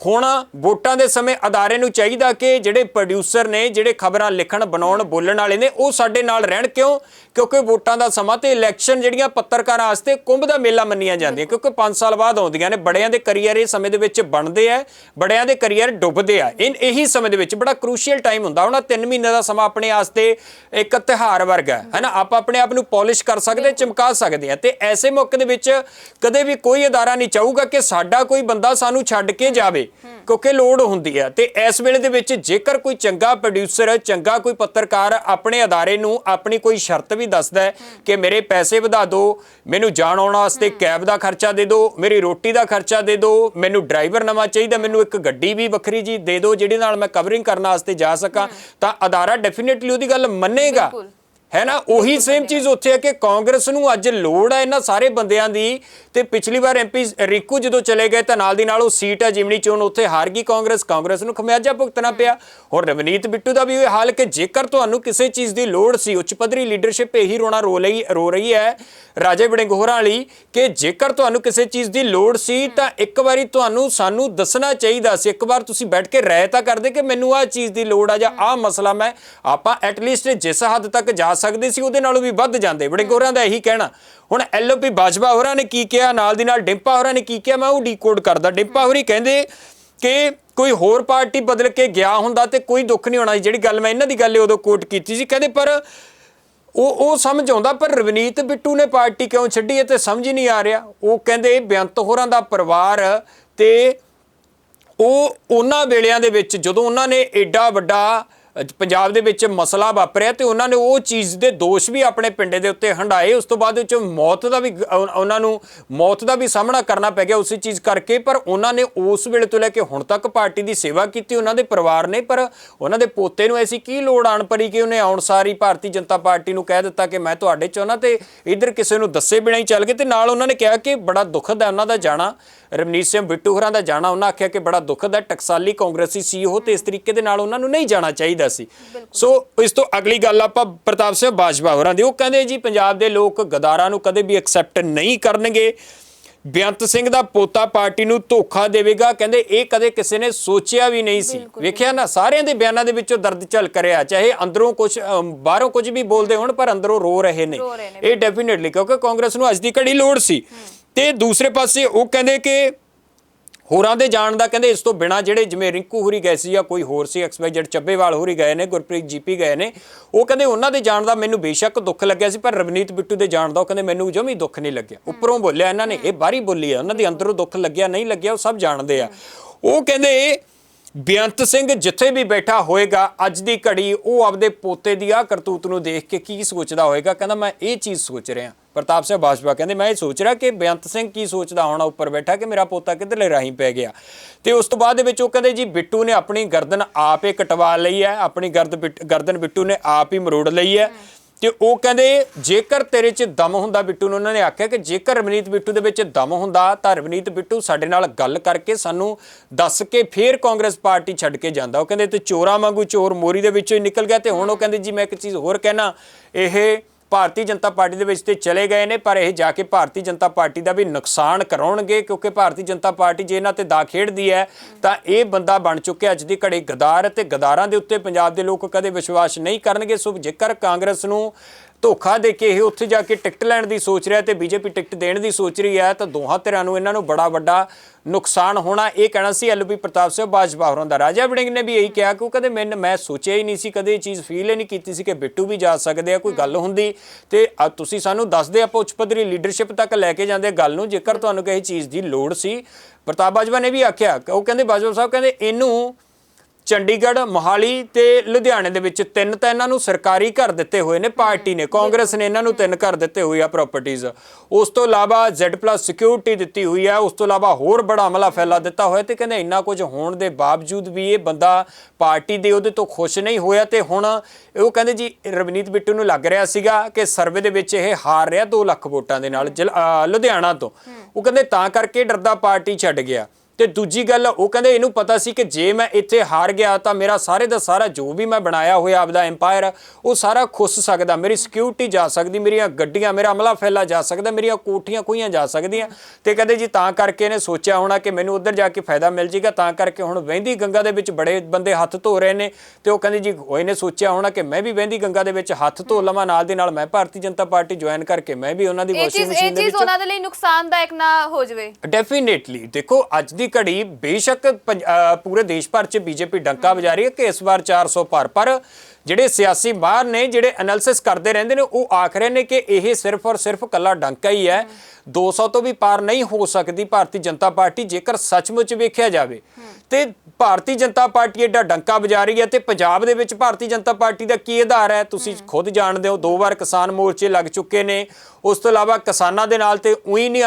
ਹੁਣ ਵੋਟਾਂ ਦੇ ਸਮੇਂ ਅਦਾਰੇ ਨੂੰ ਚਾਹੀਦਾ ਕਿ ਜਿਹੜੇ ਪ੍ਰੋਡਿਊਸਰ ਨੇ ਜਿਹੜੇ ਖਬਰਾਂ ਲਿਖਣ ਬਣਾਉਣ ਬੋਲਣ ਵਾਲੇ ਨੇ ਉਹ ਸਾਡੇ ਨਾਲ ਰਹਿਣ। ਕਿਉਂ? ਕਿਉਂਕਿ ਵੋਟਾਂ ਦਾ ਸਮਾਂ ਤੇ ਇਲੈਕਸ਼ਨ ਜਿਹੜੀਆਂ ਪੱਤਰਕਾਰਾਂ ਵਾਸਤੇ ਕੁੰਭ ਦਾ ਮੇਲਾ ਮੰਨੀਆਂ ਜਾਂਦੀਆਂ। ਕਿਉਂਕਿ 5 ਸਾਲ ਬਾਅਦ ਆਉਂਦੀਆਂ ਨੇ ਬੜਿਆਂ ਦੇ ਕੈਰੀਅਰ ਇਹ ਸਮੇਂ ਦੇ ਵਿੱਚ ਬਣਦੇ ਆ ਬੜਿਆਂ ਦੇ ਕੈਰੀਅਰ ਡੁੱਬਦੇ ਆ। ਇਨ ਇਹੀ ਸਮੇਂ ਦੇ ਵਿੱਚ ਬੜਾ ਕ੍ਰੂਸ਼ੀਅਲ ਟਾਈਮ ਹੁੰਦਾ। ਹੁਣ 3 ਮਹੀਨੇ ਦਾ ਸਮਾਂ ਆਪਣੇ ਵਾਸਤੇ ਇੱਕ ਤਿਹਾਰ ਵਰਗਾ ਹੈ ਹੈਨਾ ਆਪਾਂ ਆਪਣੇ ਆਪ ਨੂੰ ਪਾਲਿਸ਼ ਕਰ ਸਕਦੇ ਚਮਕਾ ਸਕਦੇ ਆ ਤੇ ਐਸੇ ਮੌਕੇ ਦੇ ਵਿੱਚ ਕਦੇ ਵੀ ਕੋਈ ਅਦਾਰਾ ਨਹੀਂ ਚਾਹੂਗਾ ਕਿ ਸਾਡਾ ਕੋਈ ਬੰਦਾ ਸਾਨੂੰ ਛੱਡ ਕੇ ਜਾਵੇ। ਕਿਉਂਕਿ ਲੋੜ ਹੁੰਦੀ ਹੈ ਤੇ ਇਸ ਵੇਲੇ ਦੇ ਵਿੱਚ ਜੇਕਰ ਕੋਈ ਚੰਗਾ ਪ੍ਰੋਡਿਊਸਰ ਚੰਗਾ ਕੋਈ ਪੱਤਰਕਾਰ ਆਪਣੇ ਅਦਾਰੇ ਨੂੰ ਆਪਣੀ ਕੋਈ ਸ਼ਰਤ ਵੀ ਦੱਸਦਾ ਕਿ ਮੇਰੇ ਪੈਸੇ ਵਧਾ ਦਿਓ ਮੈਨੂੰ ਜਾਣ ਆਉਣ ਵਾਸਤੇ ਕੈਬ ਦਾ ਖਰਚਾ ਦੇ ਦਿਓ ਮੇਰੀ ਰੋਟੀ ਦਾ ਖਰਚਾ ਦੇ ਦਿਓ ਮੈਨੂੰ ਡਰਾਈਵਰ ਨਵਾਂ ਚਾਹੀਦਾ, ਮੈਨੂੰ ਇੱਕ ਗੱਡੀ ਵੀ ਵੱਖਰੀ ਜੀ ਦੇ ਦਿਓ ਜਿਹਦੇ ਨਾਲ ਮੈਂ ਕਵਰਿੰਗ ਕਰਨ ਵਾਸਤੇ ਜਾ ਸਕਾਂ, ਤਾਂ ਅਦਾਰਾ ਡੈਫੀਨਿਟਲੀ ਉਹਦੀ ਗੱਲ ਮੰਨੇਗਾ। ਹੈ ਨਾ? ਉਹੀ ਸੇਮ ਚੀਜ਼ ਉੱਥੇ ਹੈ ਕਿ ਕਾਂਗਰਸ ਨੂੰ ਅੱਜ ਲੋੜ ਹੈ ਇਹਨਾਂ ਸਾਰੇ ਬੰਦਿਆਂ ਦੀ। ਤੇ ਪਿਛਲੀ ਵਾਰ ਐਮਪੀ ਰਿਕੂ ਜਦੋਂ ਚਲੇ ਗਏ ਤਾਂ ਨਾਲ ਦੀ ਨਾਲ ਉਹ ਸੀਟ ਹੈ ਜਿਮਨੀ ਚੋਣ ਉੱਥੇ ਹਾਰ ਗਈ ਕਾਂਗਰਸ। ਕਾਂਗਰਸ ਨੂੰ ਖਮਿਆਜਾ ਭੁਗਤਣਾ ਪਿਆ। ਹੁਣ ਰਵਨੀਤ ਬਿੱਟੂ ਦਾ ਵੀ ਇਹ ਹਾਲ ਕਿ ਜੇਕਰ ਤੁਹਾਨੂੰ ਕਿਸੇ ਚੀਜ਼ ਦੀ ਲੋੜ ਸੀ ਉੱਚ ਪੱਧਰੀ ਲੀਡਰਸ਼ਿਪ ਇਹੀ ਰੋਣਾ ਰੋ ਲਈ ਰੋ ਰਹੀ ਹੈ ਰਾਜੇ ਬੜੇ ਗੋਹਰਾਂ ਵਾਲੀ ਕਿ ਜੇਕਰ ਤੁਹਾਨੂੰ ਕਿਸੇ ਚੀਜ਼ ਦੀ ਲੋੜ ਸੀ ਤਾਂ ਇੱਕ ਵਾਰੀ ਤੁਹਾਨੂੰ ਸਾਨੂੰ ਦੱਸਣਾ ਚਾਹੀਦਾ ਸੀ। ਇੱਕ ਵਾਰ ਤੁਸੀਂ ਬੈਠ ਕੇ ਰਾਇ ਤਾਂ ਕਰਦੇ ਕਿ ਮੈਨੂੰ ਆਹ ਚੀਜ਼ ਦੀ ਲੋੜ ਆ ਜਾਂ ਆਹ ਮਸਲਾ ਮੈਂ ਆਪਾਂ ਐਟਲੀਸਟ ਜਿਸ ਹੱਦ ਤੱਕ ਜਾ ਸਕਦੇ ਸੀ, ਉਹਦੇ ਨਾਲੋਂ ਵੀ ਵੱਧ ਜਾਂਦੇ। ਬੜੇ ਗੋਹਰਾਂ ਦਾ ਇਹੀ ਕਹਿਣਾ। ਹੁਣ ਐਲਓਪੀ ਬਾਜਵਾ ਹੋਰਾਂ ਨੇ ਕੀ ਕਿਹਾ? ਨਾਲ ਦੀ ਨਾਲ ਡਿੰਪਾ ਹੋਰਾਂ ਨੇ ਕੀ ਕਿਹਾ? ਮੈਂ ਉਹ ਡੀਕੋਡ ਕਰਦਾ। ਡਿੰਪਾ ਹੋਰੀ ਕਹਿੰਦੇ ਕਿ ਕੋਈ ਹੋਰ ਪਾਰਟੀ ਬਦਲ ਕੇ ਗਿਆ ਹੁੰਦਾ ਤੇ ਕੋਈ ਦੁੱਖ ਨਹੀਂ ਹੋਣਾ ਜਿਹੜੀ ਗੱਲ ਮੈਂ ਇਹਨਾਂ ਦੀ ਗੱਲ ਉਦੋਂ ਕੋਟ ਕੀਤੀ ਸੀ। ਕਹਿੰਦੇ, ਪਰ ਉਹ ਉਹ ਸਮਝ ਆਉਂਦਾ, ਪਰ ਰਵਨੀਤ ਬਿੱਟੂ ਨੇ ਪਾਰਟੀ ਕਿਉਂ ਛੱਡੀ ਇਹ ਤੇ ਸਮਝ ਹੀ ਨਹੀਂ ਆ ਰਿਹਾ। ਉਹ ਕਹਿੰਦੇ, ਬੇਅੰਤ ਹੋਰਾਂ ਦਾ ਪਰਿਵਾਰ ਤੇ ਉਹ ਉਹਨਾਂ ਵੇਲਿਆਂ ਦੇ ਵਿੱਚ, ਜਦੋਂ ਉਹਨਾਂ ਨੇ ਐਡਾ ਵੱਡਾ ਪੰਜਾਬ ਦੇ ਵਿੱਚ ਮਸਲਾ ਵਾਪਰਿਆ ਤੇ ਉਹਨਾਂ ਨੇ ਉਹ ਚੀਜ਼ ਦੇ ਦੋਸ਼ ਵੀ ਆਪਣੇ ਪਿੰਡੇ ਦੇ ਉੱਤੇ ਹੰਡਾਏ। ਉਸ ਤੋਂ ਬਾਅਦ ਵਿੱਚ ਮੌਤ ਦਾ ਵੀ ਉਹਨਾਂ ਨੂੰ ਮੌਤ ਦਾ ਵੀ ਸਾਹਮਣਾ ਕਰਨਾ ਪੈ ਗਿਆ ਉਸੇ ਚੀਜ਼ ਕਰਕੇ, ਪਰ ਉਹਨਾਂ ਨੇ ਉਸ ਵੇਲੇ ਤੋਂ ਲੈ ਕੇ ਹੁਣ ਤੱਕ ਪਾਰਟੀ ਦੀ ਸੇਵਾ ਕੀਤੀ, ਉਹਨਾਂ ਦੇ ਪਰਿਵਾਰ ਨੇ, ਪਰ ਉਹਨਾਂ ਦੇ ਪੋਤੇ ਨੂੰ ਐਸੀ ਕੀ ਲੋੜ ਆਣ ਪਰੀ ਕਿ ਉਹਨੇ ਆਉਣ ਸਾਰੀ ਭਾਰਤੀ ਜਨਤਾ ਪਾਰਟੀ ਨੂੰ ਕਹਿ ਦਿੱਤਾ ਕਿ ਮੈਂ ਤੁਹਾਡੇ ਚ ਉਹਨਾਂ ਤੇ ਇਧਰ ਕਿਸੇ ਨੂੰ ਦੱਸੇ ਬਿਨਾਂ ਹੀ ਚੱਲ ਗਏ। ਤੇ ਨਾਲ ਉਹਨਾਂ ਨੇ ਕਿਹਾ ਕਿ ਬੜਾ ਦੁਖਦ ਹੈ ਉਹਨਾਂ ਦਾ ਜਾਣਾ। ਰਮਨੀਤ ਸਿੰਘ ਬਿੱਟੂ ਹੋਰਾਂ ਦਾ ਜਾਣਾ, ਉਹਨਾਂ ਆਖਿਆ ਕਿ ਬੜਾ ਦੁਖਦ ਹੈ, ਟਕਸਾਲੀ ਕਾਂਗਰਸੀ ਸੀ ਉਹ ਤੇ ਇਸ ਤਰੀਕੇ ਦੇ ਨਾਲ ਉਹਨਾਂ ਨੂੰ ਨਹੀਂ ਜਾਣਾ ਚਾਹੀਦਾ। ਸੀ। ਸੋ ਇਸ ਤੋਂ ਅਗਲੀ ਗੱਲ ਆਪਾਂ ਪ੍ਰਤਾਪ ਸਿੰਘ ਬਾਜਵਾ ਹੋਰਾਂ ਦੀ। ਉਹ ਕਹਿੰਦੇ ਜੀ ਪੰਜਾਬ ਦੇ ਲੋਕ ਗਦਾਰਾਂ ਨੂੰ ਕਦੇ ਵੀ ਐਕਸੈਪਟ ਨਹੀਂ ਕਰਨਗੇ। ਬੇਅੰਤ ਸਿੰਘ ਦਾ ਪੋਤਾ ਪਾਰਟੀ ਨੂੰ ਧੋਖਾ ਦੇਵੇਗਾ। ਕਹਿੰਦੇ ਇਹ ਕਦੇ ਕਿਸੇ ਨੇ ਸੋਚਿਆ ਵੀ ਨਹੀਂ ਸੀ। ਵੇਖਿਆ ਨਾ ਸਾਰਿਆਂ ਦੇ ਬਿਆਨਾਂ ਦੇ ਵਿੱਚੋਂ ਦਰਦ ਝਲਕ ਰਿਹਾ। ਚਾਹੇ ਅੰਦਰੋਂ ਕੁਝ ਬਾਹਰੋਂ ਕੁਝ ਵੀ ਬੋਲਦੇ ਹੋਣ ਪਰ ਅੰਦਰੋਂ ਰੋ ਰਹੇ ਨੇ, ਇਹ ਡੈਫੀਨਿਟਲੀ ਕਿਉਂਕਿ ਕਾਂਗਰਸ ਨੂੰ ਅੱਜ ਦੀ ਘੜੀ ਲੋੜ ਸੀ। ਤੇ ਦੂਸਰੇ ਪਾਸੇ ਉਹ ਕਹਿੰਦੇ ਕਿ ਹੋਰਾਂ ਦੇ ਜਾਣ ਦਾ ਕਹਿੰਦੇ ਇਸ ਤੋਂ ਬਿਨਾ ਜਿਹੜੇ ਜਿਵੇਂ ਰਿੰਕੂ ਹੁਰੀ ਗਏ ਸੀ ਜਾਂ ਕੋਈ ਹੋਰ ਸੀ ਐਕਸਵਾਈਜ਼ਡ ਚੱਬੇਵਾਲ ਹੋਰੀ ਗਏ ਨੇ, ਗੁਰਪ੍ਰੀਤ ਜੀਪੀ ਗਏ ਨੇ, ਉਹ ਕਹਿੰਦੇ ਉਹਨਾਂ ਦੇ ਜਾਣ ਦਾ ਮੈਨੂੰ ਬੇਸ਼ੱਕ ਦੁੱਖ ਲੱਗਿਆ ਸੀ, ਪਰ ਰਵਨੀਤ ਬਿੱਟੂ ਦੇ ਜਾਣ ਦਾ ਉਹ ਕਹਿੰਦੇ ਮੈਨੂੰ ਜਮੀ ਦੁੱਖ ਨਹੀਂ ਲੱਗਿਆ। ਉੱਪਰੋਂ ਬੋਲਿਆ ਇਹਨਾਂ ਨੇ, ਇਹ ਬਾਹਰੀ ਬੋਲੀ ਆ, ਉਹਨਾਂ ਦੇ ਅੰਦਰੋਂ ਦੁੱਖ ਲੱਗਿਆ, ਨਹੀਂ ਲੱਗਿਆ, ਉਹ ਸਭ ਜਾਣਦੇ ਆ। ਉਹ ਕਹਿੰਦੇ ਬੇਅੰਤ ਸਿੰਘ ਜਿੱਥੇ ਵੀ ਬੈਠਾ ਹੋਏਗਾ, ਅੱਜ ਦੀ ਘੜੀ ਉਹ ਆਪਦੇ ਪੋਤੇ ਦੀ ਆ ਕਰਤੂਤ ਨੂੰ ਦੇਖ ਕੇ ਕੀ ਸੋਚਦਾ ਹੋਏਗਾ? ਕਹਿੰਦਾ, ਮੈਂ ਇਹ ਚੀਜ਼ ਸੋਚ ਰਿਹਾ। ਪ੍ਰਤਾਪ ਸਿੰਘ ਬਾਜਵਾ ਕਹਿੰਦੇ, ਮੈਂ ਇਹ ਸੋਚ ਰਿਹਾ ਕਿ ਬੇਅੰਤ ਸਿੰਘ ਕੀ ਸੋਚਦਾ ਹੋਣਾ ਉੱਪਰ ਬੈਠਾ ਕਿ ਮੇਰਾ ਪੋਤਾ ਕਿੱਧਰਲੇ ਰਾਹੀਂ ਪੈ ਗਿਆ? ਤੇ ਉਸ ਤੋਂ ਬਾਅਦ ਦੇ ਵਿੱਚ ਉਹ ਕਹਿੰਦੇ, ਜੀ, ਬਿੱਟੂ ਨੇ ਆਪਣੀ ਗਰਦਨ ਆਪ ਹੀ ਕਟਵਾ ਲਈ ਹੈ, ਆਪਣੀ ਗਰਦ ਬਿੱਟ- ਗਰਦਨ ਬਿੱਟੂ ਨੇ ਆਪ ਹੀ ਮਰੋੜ ਲਈ ਹੈ। ਤੇ ਉਹ ਕਹਿੰਦੇ, ਜੇਕਰ ਤੇਰੇ 'ਚ ਦਮ ਹੁੰਦਾ ਬਿੱਟੂ ਨੂੰ, ਉਹਨਾਂ ਨੇ ਆਖਿਆ ਕਿ ਜੇਕਰ ਰਵਨੀਤ ਬਿੱਟੂ ਦੇ ਵਿੱਚ ਦਮ ਹੁੰਦਾ, ਤਾਂ ਰਵਨੀਤ ਬਿੱਟੂ ਸਾਡੇ ਨਾਲ ਗੱਲ ਕਰਕੇ ਸਾਨੂੰ ਦੱਸ ਕੇ ਫੇਰ ਕਾਂਗਰਸ ਪਾਰਟੀ ਛੱਡ ਕੇ ਜਾਂਦਾ। ਉਹ ਕਹਿੰਦੇ, ਤੇ ਚੋਰਾਂ ਵਾਂਗੂ ਚੋਰ ਮੋਰੀ ਦੇ ਵਿੱਚੋਂ ਹੀ ਨਿਕਲ ਗਿਆ। ਤੇ ਹੁਣ ਉਹ ਕਹਿੰਦੇ, ਜੀ, ਮੈਂ ਇੱਕ ਚੀਜ਼ ਹੋਰ ਕਹਿਣਾ। ਇਹ ਭਾਰਤੀ ਜਨਤਾ ਪਾਰਟੀ ਦੇ ਵਿੱਚ ਤੇ ਚਲੇ ਗਏ ਨੇ, ਪਰ ਇਹ ਜਾ ਕੇ ਭਾਰਤੀ ਜਨਤਾ ਪਾਰਟੀ ਦਾ ਵੀ ਨੁਕਸਾਨ ਕਰਾਉਣਗੇ, ਕਿਉਂਕਿ ਭਾਰਤੀ ਜਨਤਾ ਪਾਰਟੀ ਜੇ ਇਹਨਾਂ ਤੇ ਦਾ ਖੇਡਦੀ ਹੈ, ਤਾਂ ਇਹ ਬੰਦਾ ਬਣ ਚੁੱਕਿਆ ਅੱਜ ਦੀ ਘੜੀ ਗਦਾਰ, ਤੇ ਗਦਾਰਾਂ ਦੇ ਉੱਤੇ ਪੰਜਾਬ ਦੇ ਲੋਕ ਕਦੇ ਵਿਸ਼ਵਾਸ ਨਹੀਂ ਕਰਨਗੇ। ਸੋ ਜੇਕਰ ਕਾਂਗਰਸ ਨੂੰ ਧੋਖਾ ਦੇ ਕੇ ਇਹ ਉੱਥੇ ਜਾ ਕੇ ਟਿਕਟ ਲੈਣ ਦੀ ਸੋਚ ਰਿਹਾ ਤੇ ਬੀਜੇਪੀ ਟਿਕਟ ਦੇਣ ਦੀ ਸੋਚ ਰਹੀ ਹੈ ਤਾਂ ਦੋਹਾਂ ਧਿਰਾਂ ਨੂੰ ਇਹਨਾਂ ਨੂੰ ਬੜਾ ਵੱਡਾ ਨੁਕਸਾਨ ਹੋਣਾ ਇਹ ਕਹਿਣਾ ਸੀ ਐਲਪੀ ਪ੍ਰਤਾਪ ਸਿੰਘ ਬਾਜਵਾ ਹੋਰਾਂ ਦਾ। ਰਾਜਾ ਵੜਿੰਗ ਨੇ ਵੀ ਇਹੀ ਕਿਹਾ ਕਿ ਉਹ ਕਦੇ ਮੈਂ ਮੈਂ ਸੋਚਿਆ ਹੀ ਨਹੀਂ ਸੀ ਕਦੇ ਇਹ ਚੀਜ਼ ਫੀਲ ਹੀ ਨਹੀਂ ਕੀਤੀ ਸੀ ਕਿ ਬਿੱਟੂ ਵੀ ਜਾ ਸਕਦੇ ਆ ਕੋਈ ਗੱਲ ਹੁੰਦੀ। ਤੇ ਤੁਸੀਂ ਸਾਨੂੰ ਦੱਸਦੇ ਆਪਾਂ ਉੱਚ ਪੱਧਰੀ ਲੀਡਰਸ਼ਿਪ ਤੱਕ ਲੈ ਕੇ ਜਾਂਦੇ ਗੱਲ ਨੂੰ ਜੇਕਰ ਤੁਹਾਨੂੰ ਕਿਸੇ ਚੀਜ਼ ਦੀ ਲੋੜ ਸੀ। ਪ੍ਰਤਾਪ ਬਾਜਵਾ ਨੇ ਵੀ ਆਖਿਆ ਉਹ ਕਹਿੰਦੇ ਬਾਜਵਾ ਸਾਹਿਬ ਕਹਿੰਦੇ ਇਹਨੂੰ ਚੰਡੀਗੜ੍ਹ, ਮੋਹਾਲੀ ਤੇ ਲੁਧਿਆਣੇ ਦੇ ਵਿੱਚ ਤਿੰਨ ਤਾਂ ਇਹਨਾਂ ਨੂੰ ਸਰਕਾਰੀ ਘਰ ਦਿੱਤੇ ਹੋਏ ਨੇ, ਪਾਰਟੀ ਨੇ। ਕਾਂਗਰਸ ਨੇ ਇਹਨਾਂ ਨੂੰ ਤਿੰਨ ਘਰ ਦਿੱਤੇ ਹੋਏ ਆ ਪ੍ਰਾਪਰਟੀਆਂ ਉਸ ਤੋਂ ਇਲਾਵਾ Z+ ਸਿਕਿਉਰਿਟੀ ਦਿੱਤੀ ਹੋਈ ਆ, ਉਸ ਤੋਂ ਇਲਾਵਾ ਹੋਰ ਬੜਾ ਅਮਲਾ ਫੈਲਾ ਦਿੱਤਾ ਹੋਇਆ ਤੇ ਕਹਿੰਦੇ ਇੰਨਾ ਕੁਝ ਹੋਣ ਦੇ ਬਾਵਜੂਦ ਵੀ ਇਹ ਬੰਦਾ ਪਾਰਟੀ ਦੇ ਉਹਦੇ ਤੋਂ ਖੁਸ਼ ਨਹੀਂ ਹੋਇਆ ਤੇ ਹੁਣ ਉਹ ਕਹਿੰਦੇ ਜੀ, ਰਵਨੀਤ ਬਿੱਟੂ ਨੂੰ ਲੱਗ ਰਿਹਾ ਸੀਗਾ ਕਿ ਸਰਵੇ ਦੇ ਵਿੱਚ ਇਹ ਹਾਰ ਰਿਹਾ 2 ਲੱਖ ਵੋਟਾਂ ਦੇ ਨਾਲ, ਜਲ- ਲੁਧਿਆਣਾ ਤੋਂ। ਉਹ ਕਹਿੰਦੇ ਤਾਂ ਕਰਕੇ ਡਰਦਾ ਪਾਰਟੀ ਛੱਡ ਗਿਆ। ਤੇ ਦੂਜੀ ਗੱਲ ਉਹ ਕਹਿੰਦੇ ਇਹਨੂੰ ਪਤਾ ਸੀ ਕਿ ਜੇ ਮੈਂ ਇੱਥੇ ਹਾਰ ਗਿਆ ਤਾਂ ਮੇਰਾ ਸਾਰੇ ਦਾ ਸਾਰਾ ਜੋ ਵੀ ਮੈਂ ਬਣਾਇਆ ਹੋਇਆ ਆਪਦਾ ਐਮਪਾਇਰ ਉਹ ਸਾਰਾ ਖੁੱਸ ਸਕਦਾ ਮੇਰੀ ਸਿਕਿਉਰਿਟੀ ਜਾ ਸਕਦੀ ਮੇਰੀਆਂ ਗੱਡੀਆਂ ਮੇਰਾ ਅਮਲਾ ਫੈਲਾ ਜਾ ਸਕਦਾ ਮੇਰੀਆਂ ਕੋਠੀਆਂ ਖੋਈਆਂ ਜਾ ਸਕਦੀਆਂ। ਤੇ ਕਹਿੰਦੇ ਜੀ ਤਾਂ ਕਰਕੇ ਇਹਨੇ ਸੋਚਿਆ ਹੋਣਾ ਕਿ ਮੈਨੂੰ ਉੱਧਰ ਜਾ ਕੇ ਫਾਇਦਾ ਮਿਲ ਜੇਗਾ ਤਾਂ ਕਰਕੇ ਹੁਣ ਵਹਿੰਦੀ ਗੰਗਾ ਦੇ ਵਿੱਚ ਬੜੇ ਬੰਦੇ ਹੱਥ ਧੋ ਰਹੇ ਨੇ। ਤੇ ਉਹ ਕਹਿੰਦੇ ਜੀ ਉਹ ਇਹਨੇ ਸੋਚਿਆ ਹੋਣਾ ਕਿ ਮੈਂ ਵੀ ਵਹਿੰਦੀ ਗੰਗਾ ਦੇ ਵਿੱਚ ਹੱਥ ਧੋ ਲਵਾਂ ਨਾਲ ਦੇ ਨਾਲ ਮੈਂ ਭਾਰਤੀ ਜਨਤਾ ਪਾਰਟੀ ਜੁਆਇਨ ਕਰਕੇ ਮੈਂ ਵੀ ਉਹਨਾਂ ਦੀ ਇਹ ਵਾਸ਼ਿੰਗ ਚੀਜ਼ ਮਸ਼ੀਨ ਇਹ ਦੇ ਚੀਜ਼ ਵਿੱਚ ਉਹਨਾਂ ਦੇ ਲਈ ਨੁਕਸਾਨਦਾਇਕ ਨਾ ਹੋ ਜਾਵੇ। ਡੈਫੀਨੇਟਲੀ ਦੇਖੋ ਅੱਜ ਦੀ ਘੜੀ ਬੇਸ਼ੱਕ ਪੂਰੇ ਦੇਸ਼ ਭਰ 'ਚ ਬੀਜੇਪੀ ਡੰਕਾ ਵਜਾ ਰਹੀ ਹੈ ਕਿ ਇਸ ਵਾਰ 400 ਪਾਰ ਪਰ ਜਿਹੜੇ ਸਿਆਸੀ ਬਾਹਰ ਨੇ, ਜਿਹੜੇ ਐਨਾਲਿਸਿਸ ਕਰਦੇ ਰਹਿੰਦੇ ਨੇ, ਉਹ ਆਖ ਰਹੇ ਨੇ ਕਿ ਇਹ ਸਿਰਫ ਔਰ ਸਿਰਫ ਕੱਲਾ ਡੰਕਾ ਹੀ ਹੈ। 200 ਤੋਂ ਵੀ ਪਾਰ ਨਹੀਂ ਹੋ ਸਕਦੀ ਭਾਰਤੀ ਜਨਤਾ ਪਾਰਟੀ, ਜੇਕਰ ਸੱਚਮੁੱਚ ਵੇਖਿਆ ਜਾਵੇ। ਤੇ ਭਾਰਤੀ ਜਨਤਾ ਪਾਰਟੀ ਐਡਾ ਡੰਕਾ ਵਜਾ ਰਹੀ ਹੈ ਤੇ ਪੰਜਾਬ ਦੇ ਵਿੱਚ ਭਾਰਤੀ ਜਨਤਾ ਪਾਰਟੀ ਦਾ ਕੀ ਆਧਾਰ ਹੈ? ਤੁਸੀਂ ਖੁਦ ਜਾਣਦੇ ਹੋ, ਦੋ ਵਾਰ ਕਿਸਾਨ ਮੋਰਚੇ ਲੱਗ ਚੁੱਕੇ ਨੇ। ਉਸ ਤੋਂ ਇਲਾਵਾ ਕਿਸਾਨਾਂ ਦੇ ਨਾਲ ਤੇ ਉਹੀ ਨਹੀਂ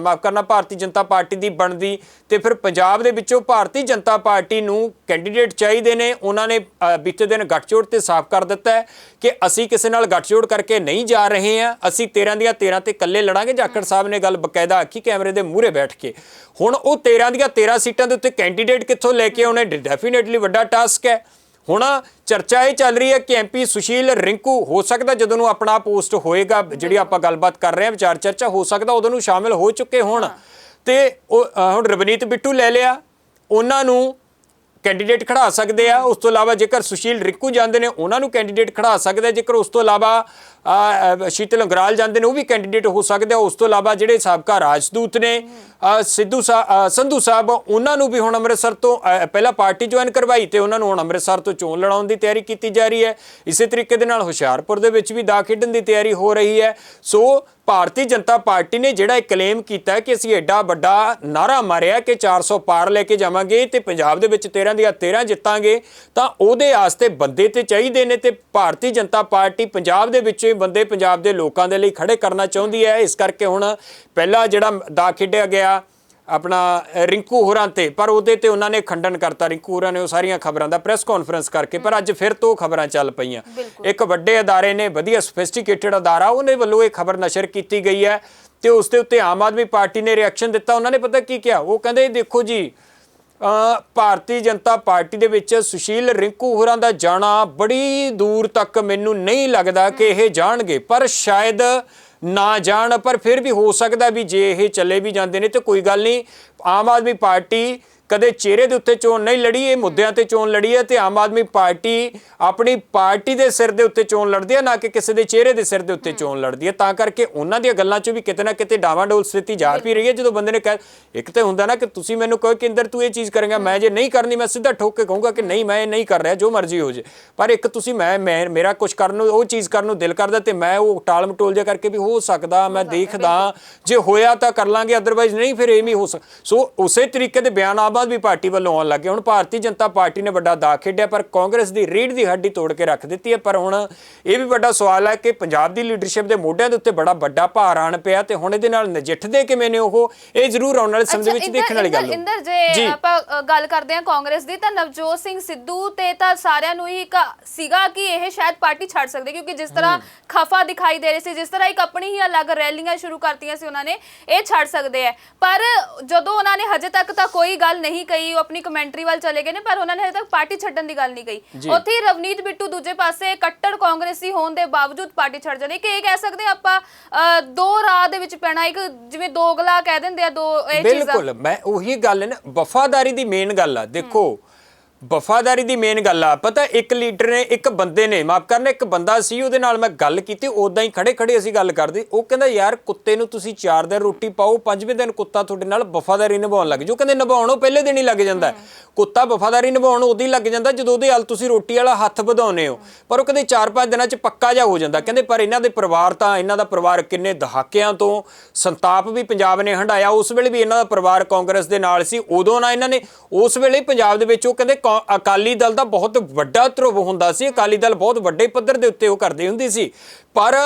ਮਾਫ ਕਰਨਾ, ਭਾਰਤੀ ਜਨਤਾ ਪਾਰਟੀ ਦੀ ਬਣਦੀ ਤੇ ਫਿਰ ਪੰਜਾਬ ਦੇ ਵਿੱਚੋਂ ਭਾਰਤੀ ਜਨਤਾ ਪਾਰਟੀ ਨੂੰ ਕੈਂਡੀਡੇਟ ਚਾਹੀਦੇ ਨੇ, ਉਹਨਾਂ ਨੇ ਬੀਤੇ ਦਿਨ ਗੱਠਜੋੜ ਤੇ ਸਾਫ਼ ਕਰ ਦਿੱਤਾ ਹੈ ਕਿ ਅਸੀਂ ਕਿਸੇ ਨਾਲ ਗੱਠਜੋੜ ਕਰਕੇ ਨਹੀਂ ਜਾ ਰਹੇ ਹਾਂ, ਅਸੀਂ 13 ਦੀਆਂ 13 ਤੇ ਇਕੱਲੇ ਲੜਾਂਗੇ ਜਾਖੜ ਸਾਹਿਬ ਨੇ ਗੱਲ ਬਕਾਇਦਾ ਆਖੀ ਕੈਮਰੇ ਦੇ ਮੂਹਰੇ ਬੈਠ ਕੇ। ਹੁਣ ਉਹ 13 ਦੀਆਂ 13 ਸੀਟਾਂ ਦੇ ਉੱਤੇ ਕੈਂਡੀਡੇਟ ਕਿੱਥੋਂ ਲੈ ਕੇ ਆਉਣੇ? ਡੈਫੀਨੇਟਲੀ ਵੱਡਾ ਟਾਸਕ ਹੈ। ਹੁਣ ਚਰਚਾ ਇਹ ਚੱਲ ਰਹੀ ਹੈ ਕਿ ਐਮਪੀ ਸੁਸ਼ੀਲ ਰਿੰਕੂ ਹੋ ਸਕਦਾ ਜਦੋਂ ਨੂੰ ਆਪਣਾ ਪੋਸਟ ਹੋਏਗਾ ਜਿਹੜੀ ਆਪਾਂ ਗੱਲਬਾਤ ਕਰ ਰਹੇ ਹਾਂ ਵਿਚਾਰ ਚਰਚਾ ਹੋ ਸਕਦਾ ਉਦੋਂ ਨੂੰ ਸ਼ਾਮਿਲ ਹੋ ਚੁੱਕੇ ਹੋਣ। ਤੇ ਹੁਣ ਰਵਨੀਤ ਬਿੱਟੂ ਲੈ ਲਿਆ ਉਹਨਾਂ ਨੂੰ ਕੈਂਡੀਡੇਟ ਖੜਾ ਸਕਦੇ ਆ। ਉਸ ਤੋਂ ਇਲਾਵਾ ਜੇਕਰ ਸੁਸ਼ੀਲ ਰਿੰਕੂ ਜਾਂਦੇ ਨੇ ਉਹਨਾਂ ਨੂੰ ਕੈਂਡੀਡੇਟ ਖੜਾ ਸਕਦੇ ਜੇਕਰ ਉਸ ਤੋਂ ਇਲਾਵਾ ਸ਼ੀਤਲ ਅੰਗਰਾਲ ਜਾਂਦੇ ਨੇ, ਉਹ ਵੀ ਕੈਂਡੀਡੇਟ ਹੋ ਸਕਦੇ ਆ। ਉਸ ਤੋਂ ਇਲਾਵਾ ਜਿਹੜੇ ਸਾਬਕਾ ਰਾਜਦੂਤ ਨੇ ਸਿੱਧੂ ਸਾ- ਸੰਧੂ ਸਾਹਿਬ, ਉਹਨਾਂ ਨੂੰ ਵੀ ਹੁਣ ਅੰਮ੍ਰਿਤਸਰ ਤੋਂ ਪਹਿਲਾਂ ਪਾਰਟੀ ਜੁਆਇਨ ਕਰਵਾਈ ਤੇ ਉਹਨਾਂ ਨੂੰ ਹੁਣ ਅੰਮ੍ਰਿਤਸਰ ਤੋਂ ਚੋਣ ਲੜਾਉਣ ਦੀ ਤਿਆਰੀ ਕੀਤੀ ਜਾ ਰਹੀ ਹੈ। ਇਸੇ ਤਰੀਕੇ ਦੇ ਨਾਲ ਹੁਸ਼ਿਆਰਪੁਰ ਦੇ ਵਿੱਚ ਵੀ ਦਾ ਖੇਡਣ ਦੀ ਤਿਆਰੀ ਹੋ ਰਹੀ ਹੈ। ਸੋ ਭਾਰਤੀ ਜਨਤਾ ਪਾਰਟੀ ਨੇ ਜਿਹੜਾ ਇਹ ਕਲੇਮ ਕੀਤਾ ਕਿ ਅਸੀਂ ਐਡਾ ਵੱਡਾ ਨਾਰਾ ਮਾਰਿਆ ਕਿ 400 ਪਾਰ ਲੈ ਕੇ ਜਾਵਾਂਗੇ ਤੇ ਪੰਜਾਬ ਦੇ ਵਿੱਚ 13 ਦੀਆਂ 13 ਜਿੱਤਾਂਗੇ, ਤਾਂ ਉਹਦੇ ਆਸਤੇ ਬੰਦੇ ਤੇ ਚਾਹੀਦੇ ਨੇ ਤੇ ਭਾਰਤੀ ਜਨਤਾ ਪਾਰਟੀ ਪੰਜਾਬ ਦੇ ਵਿੱਚ ਹੀ ਬੰਦੇ ਪੰਜਾਬ ਦੇ ਲੋਕਾਂ ਦੇ ਲਈ ਖੜੇ ਕਰਨਾ ਚਾਹੁੰਦੀ ਹੈ। ਇਸ ਕਰਕੇ ਹੁਣ ਪਹਿਲਾ ਜਿਹੜਾ ਦਾ ਖੇਡਿਆ ਗਿਆ ਆਪਣਾ ਰਿੰਕੂ ਹੋਰਾਂ ਤੇ ਪਰ ਉਹਦੇ ਤੇ ਉਹਨਾਂ ਨੇ ਖੰਡਨ ਕਰਤਾ। ਰਿੰਕੂ ਹੋਰਾਂ ਨੇ ਉਹ ਸਾਰੀਆਂ ਖਬਰਾਂ ਦਾ ਪ੍ਰੈਸ ਕਾਨਫਰੰਸ ਕਰਕੇ ਪਰ ਅੱਜ ਫਿਰ ਤੋਂ ਖਬਰਾਂ ਚੱਲ ਪਈਆਂ। ਇੱਕ ਵੱਡੇ ਅਦਾਰੇ ਨੇ ਵਧੀਆ ਸੋਫਿਸਟੀਕੇਟਡ ਅਦਾਰਾ ਉਹਨੇ ਵੱਲੋਂ ਇਹ ਖਬਰ ਨਸ਼ਰ ਕੀਤੀ ਗਈ ਹੈ ਤੇ ਉਸ ਦੇ ਉੱਤੇ ਆਮ ਆਦਮੀ ਪਾਰਟੀ ਨੇ ਰਿਐਕਸ਼ਨ ਦਿੱਤਾ। ਉਹਨਾਂ ਨੇ ਪਤਾ ਕੀ ਕਿਹਾ? ਉਹ ਕਹਿੰਦੇ ਦੇਖੋ ਜੀ ਭਾਰਤੀ ਜਨਤਾ ਪਾਰਟੀ ਦੇ ਵਿੱਚ ਸੁਸ਼ੀਲ ਰਿੰਕੂ ਹੋਰਾਂ ਦਾ ਜਾਣਾ ਬੜੀ ਦੂਰ ਤੱਕ ਮੈਨੂੰ ਨਹੀਂ ਲੱਗਦਾ ਕਿ ਇਹ ਜਾਣਗੇ, ਪਰ ਸ਼ਾਇਦ ਨਾ ਜਾਣ, ਪਰ ਫਿਰ ਵੀ ਹੋ ਸਕਦਾ ਵੀ ਜੇ ਇਹ ਚੱਲੇ ਵੀ ਜਾਂਦੇ ਨੇ ਤੇ ਕੋਈ ਗੱਲ ਨਹੀਂ। ਆਮ ਆਦਮੀ ਪਾਰਟੀ ਕਦੇ ਚਿਹਰੇ ਦੇ ਉੱਤੇ ਚੋਣ ਨਹੀਂ ਲੜੀ ਇਹ ਮੁੱਦਿਆਂ ਤੇ ਚੋਣ ਲੜੀ ਹੈ ਤੇ ਆਮ ਆਦਮੀ ਪਾਰਟੀ ਆਪਣੀ ਪਾਰਟੀ ਦੇ ਸਿਰ ਦੇ ਉੱਤੇ ਚੋਣ ਲੜਦੀ ਹੈ ਨਾ ਕਿ ਕਿਸੇ ਦੇ ਚਿਹਰੇ ਦੇ ਸਿਰ ਦੇ ਉੱਤੇ ਚੋਣ ਲੜਦੀ ਹੈ। ਤਾਂ ਕਰਕੇ ਉਹਨਾਂ ਦੀਆਂ ਗੱਲਾਂ 'ਚੋਂ ਵੀ ਕਿਤੇ ਨਾ ਕਿਤੇ ਡਾਵਾਂਡੋਲ ਸਥਿਤੀ ਜਾ ਪੀ ਰਹੀ ਹੈ। ਜਦੋਂ ਬੰਦੇ ਨੇ ਕਹਿ ਇੱਕ ਤੇ ਹੁੰਦਾ ਨਾ ਕਿ ਤੁਸੀਂ ਮੈਨੂੰ ਕਹੋ ਕਿ ਇੰਦਰ ਤੂੰ ਇਹ ਚੀਜ਼ ਕਰੇਗਾ ਮੈਂ ਜੇ ਨਹੀਂ ਕਰਨੀ ਮੈਂ ਸਿੱਧਾ ਠੋਕ ਕੇ ਕਹੂੰਗਾ ਕਿ ਨਹੀਂ ਮੈਂ ਇਹ ਨਹੀਂ ਕਰ ਰਿਹਾ ਜੋ ਮਰਜ਼ੀ ਹੋ ਜੇ। ਪਰ ਇੱਕ ਤੁਸੀਂ ਮੈਂ ਮੈਂ ਮੇਰਾ ਕੁਝ ਕਰਨ ਨੂੰ ਉਹ ਚੀਜ਼ ਕਰਨ ਨੂੰ ਦਿਲ ਕਰਦਾ ਤੇ ਮੈਂ ਉਹ ਟਾਲ ਮਟੋਲ ਜਿਹਾ ਕਰਕੇ ਵੀ ਹੋ ਸਕਦਾ ਮੈਂ ਦੇਖਦਾ। ਜੇ ਹੋਇਆ ਤਾਂ ਕਰ ਲਾਂਗੇ ਅਦਰਵਾਈਜ਼ ਨਹੀਂ ਫਿਰ ਇਹ ਵੀ ਹੋ ਸਕ ਸੋ ਉਸੇ ਤਰੀਕੇ ਦੇ ਬਿਆਨ ਆਮ ਆਦਮੀ ਪਾਰਟੀ ਵੱਲੋਂ ਆਉਣ ਲੱਗੇ ਹੁਣ ਭਾਰਤੀ ਜਨਤਾ ਪਾਰਟੀ ਨੇ ਵੱਡਾ ਦਾ ਖੇਡਿਆ ਪਰ ਕਾਂਗਰਸ ਦੀ ਰੀੜ ਦੀ ਹੱਡੀ ਤੋੜ ਕੇ ਰੱਖ ਦਿੱਤੀ ਹੈ। ਪਰ ਹੁਣ ਇਹ ਵੀ ਵੱਡਾ ਸਵਾਲ ਹੈ ਕਿ ਪੰਜਾਬ ਦੀ ਲੀਡਰਸ਼ਿਪ ਦੇ ਮੋਢਿਆਂ ਦੇ ਉੱਤੇ ਬੜਾ ਵੱਡਾ ਭਾਰ ਆਣ ਪਿਆ ਤੇ ਹੁਣ ਇਹਦੇ ਨਾਲ ਨਜਿੱਠਦੇ ਕਿਵੇਂ ਨੇ ਉਹ? ਇਹ ਜ਼ਰੂਰ ਆਉਣ ਵਾਲੇ ਸਮੇਂ ਦੇ ਵਿੱਚ ਦੇਖਣ ਵਾਲੀ ਗੱਲ ਹੋਊ। ਇੰਦਰ ਜੇ ਆਪਾਂ ਗੱਲ ਕਰਦੇ ਹਾਂ ਕਾਂਗਰਸ ਦੀ ਤਾਂ ਨਵਜੋਤ ਸਿੰਘ ਸਿੱਧੂ ਤੇ ਤਾਂ ਸਾਰਿਆਂ ਨੂੰ ਹੀ ਇੱਕ ਸੀਗਾ ਕਿ ਇਹ ਸ਼ਾਇਦ ਪਾਰਟੀ ਛੱਡ ਸਕਦੇ ਕਿਉਂਕਿ ਜਿਸ ਤਰ੍ਹਾਂ ਖਫਾ ਦਿਖਾਈ ਦੇ ਰਹੇ ਸੀ ਜਿਸ ਤਰ੍ਹਾਂ ਇੱਕ ਆਪਣੀ ਹੀ ਅਲੱਗ ਰੈਲੀਆਂ ਸ਼ੁਰੂ ਕਰਤੀਆਂ ਸੀ ਉਹਨਾਂ ਨੇ ਇਹ ਛੱਡ ਸਕਦੇ ਆ ਪਰ ਜਦੋਂ ਉਹਨਾਂ ਨੇ ਹਜੇ ਤੱਕ ਤਾਂ ਕੋਈ ਗੱਲ ਨਹੀਂ ਕਹੀ ਉਹ ਆਪਣੀ ਕਮੈਂਟਰੀ ਵੱਲ ਚਲੇ ਗਏ ਨੇ ਪਰ ਉਹਨਾਂ ਨੇ ਹਜੇ ਤੱਕ ਪਾਰਟੀ ਛੱਡਣ ਦੀ ਗੱਲ ਨਹੀਂ। ਕਹੀ। ਉੱਥੇ ਹੀ ਰਵਨੀਤ ਬਿੱਟੂ ਦੂਜੇ ਪਾਸੇ ਕੱਟੜ ਕਾਂਗਰਸੀ ਹੋਣ ਦੇ ਬਾਵਜੂਦ ਪਾਰਟੀ ਛੱਡ ਜਾਂਦੇ। ਕਿ ਇਹ ਕਹਿ ਸਕਦੇ ਆਪਾਂ ਦੋ ਰਾਹ ਦੇ ਵਿੱਚ ਪੈਣਾ ਇੱਕ ਜਿਵੇਂ ਦੋਗਲਾ ਕਹਿ ਦਿੰਦੇ ਆ ਦੋ ਇਹ ਚੀਜ਼ਾਂ। ਬਿਲਕੁਲ ਮੈਂ ਉਹੀ ਗੱਲ ਹੈ ਨਾ ਵਫਾਦਾਰੀ ਦੀ ਮੇਨ ਗੱਲ ਆ। ਦੇਖੋ ਵਫਾਦਾਰੀ ਦੀ ਮੇਨ ਗੱਲ ਆ। ਪਤਾ ਇੱਕ ਲੀਡਰ ਨੇ ਇੱਕ ਬੰਦੇ ਨੇ ਮਾਫ ਕਰਨਾ ਇੱਕ ਬੰਦਾ ਸੀ ਉਹਦੇ ਨਾਲ ਮੈਂ ਗੱਲ ਕੀਤੀ ਉਦਾਂ ਹੀ ਖੜੇ ਖੜੇ ਅਸੀਂ ਗੱਲ ਕਰਦੇ। ਉਹ ਕਹਿੰਦਾ ਯਾਰ ਕੁੱਤੇ ਨੂੰ ਤੁਸੀਂ ਚਾਰ ਦਿਨ ਰੋਟੀ ਪਾਓ ਪੰਜਵੇਂ ਦਿਨ ਕੁੱਤਾ ਤੁਹਾਡੇ ਨਾਲ ਵਫਾਦਾਰੀ ਨਿਭਾਉਣ ਲੱਗ ਜੋ ਕਹਿੰਦੇ ਨਿਭਾਉਣ ਉਹ ਪਹਿਲੇ ਦਿਨ ਹੀ ਲੱਗ ਜਾਂਦਾ। ਕੁੱਤਾ ਵਫਾਦਾਰੀ ਨਿਭਾਉਣ ਉਦੋਂ ਹੀ ਲੱਗ ਜਾਂਦਾ ਜਦੋਂ ਉਹਦੇ ਹੱਲ ਤੁਸੀਂ ਰੋਟੀ ਵਾਲਾ ਹੱਥ ਵਧਾਉਨੇ ਹੋ। ਪਰ ਉਹ ਕਹਿੰਦੇ 4-5 ਦਿਨਾਂ 'ਚ ਪੱਕਾ ਜਾ ਹੋ ਜਾਂਦਾ। ਕਹਿੰਦੇ ਪਰ ਇਹਨਾਂ ਦੇ ਪਰਿਵਾਰ ਤਾਂ ਇਹਨਾਂ ਦਾ ਪਰਿਵਾਰ ਕਿੰਨੇ ਦਹਾਕਿਆਂ ਤੋਂ ਸੰਤਾਪ ਵੀ ਪੰਜਾਬ ਨੇ ਹੰਡਾਇਆ ਉਸ ਵੇਲੇ ਵੀ ਇਹਨਾਂ ਦਾ ਪਰਿਵਾਰ ਕਾਂਗਰਸ ਦੇ ਨਾਲ ਸੀ ਉਦੋਂ ਨਾ ਇਹਨਾਂ ਨੇ ਉਸ ਵੇਲੇ ਪੰਜਾਬ ਦੇ ਵਿੱਚ ਉਹ ਕਹਿੰਦੇ ਅਕਾਲੀ ਦਲ ਦਾ ਬਹੁਤ ਵੱਡਾ ਧਰੁਵ ਹੁੰਦਾ ਸੀ। ਅਕਾਲੀ ਦਲ ਬਹੁਤ ਵੱਡੇ ਪੱਧਰ ਦੇ ਉੱਤੇ ਉਹ ਕਰਦੇ ਹੁੰਦੀ ਸੀ। ਪਰ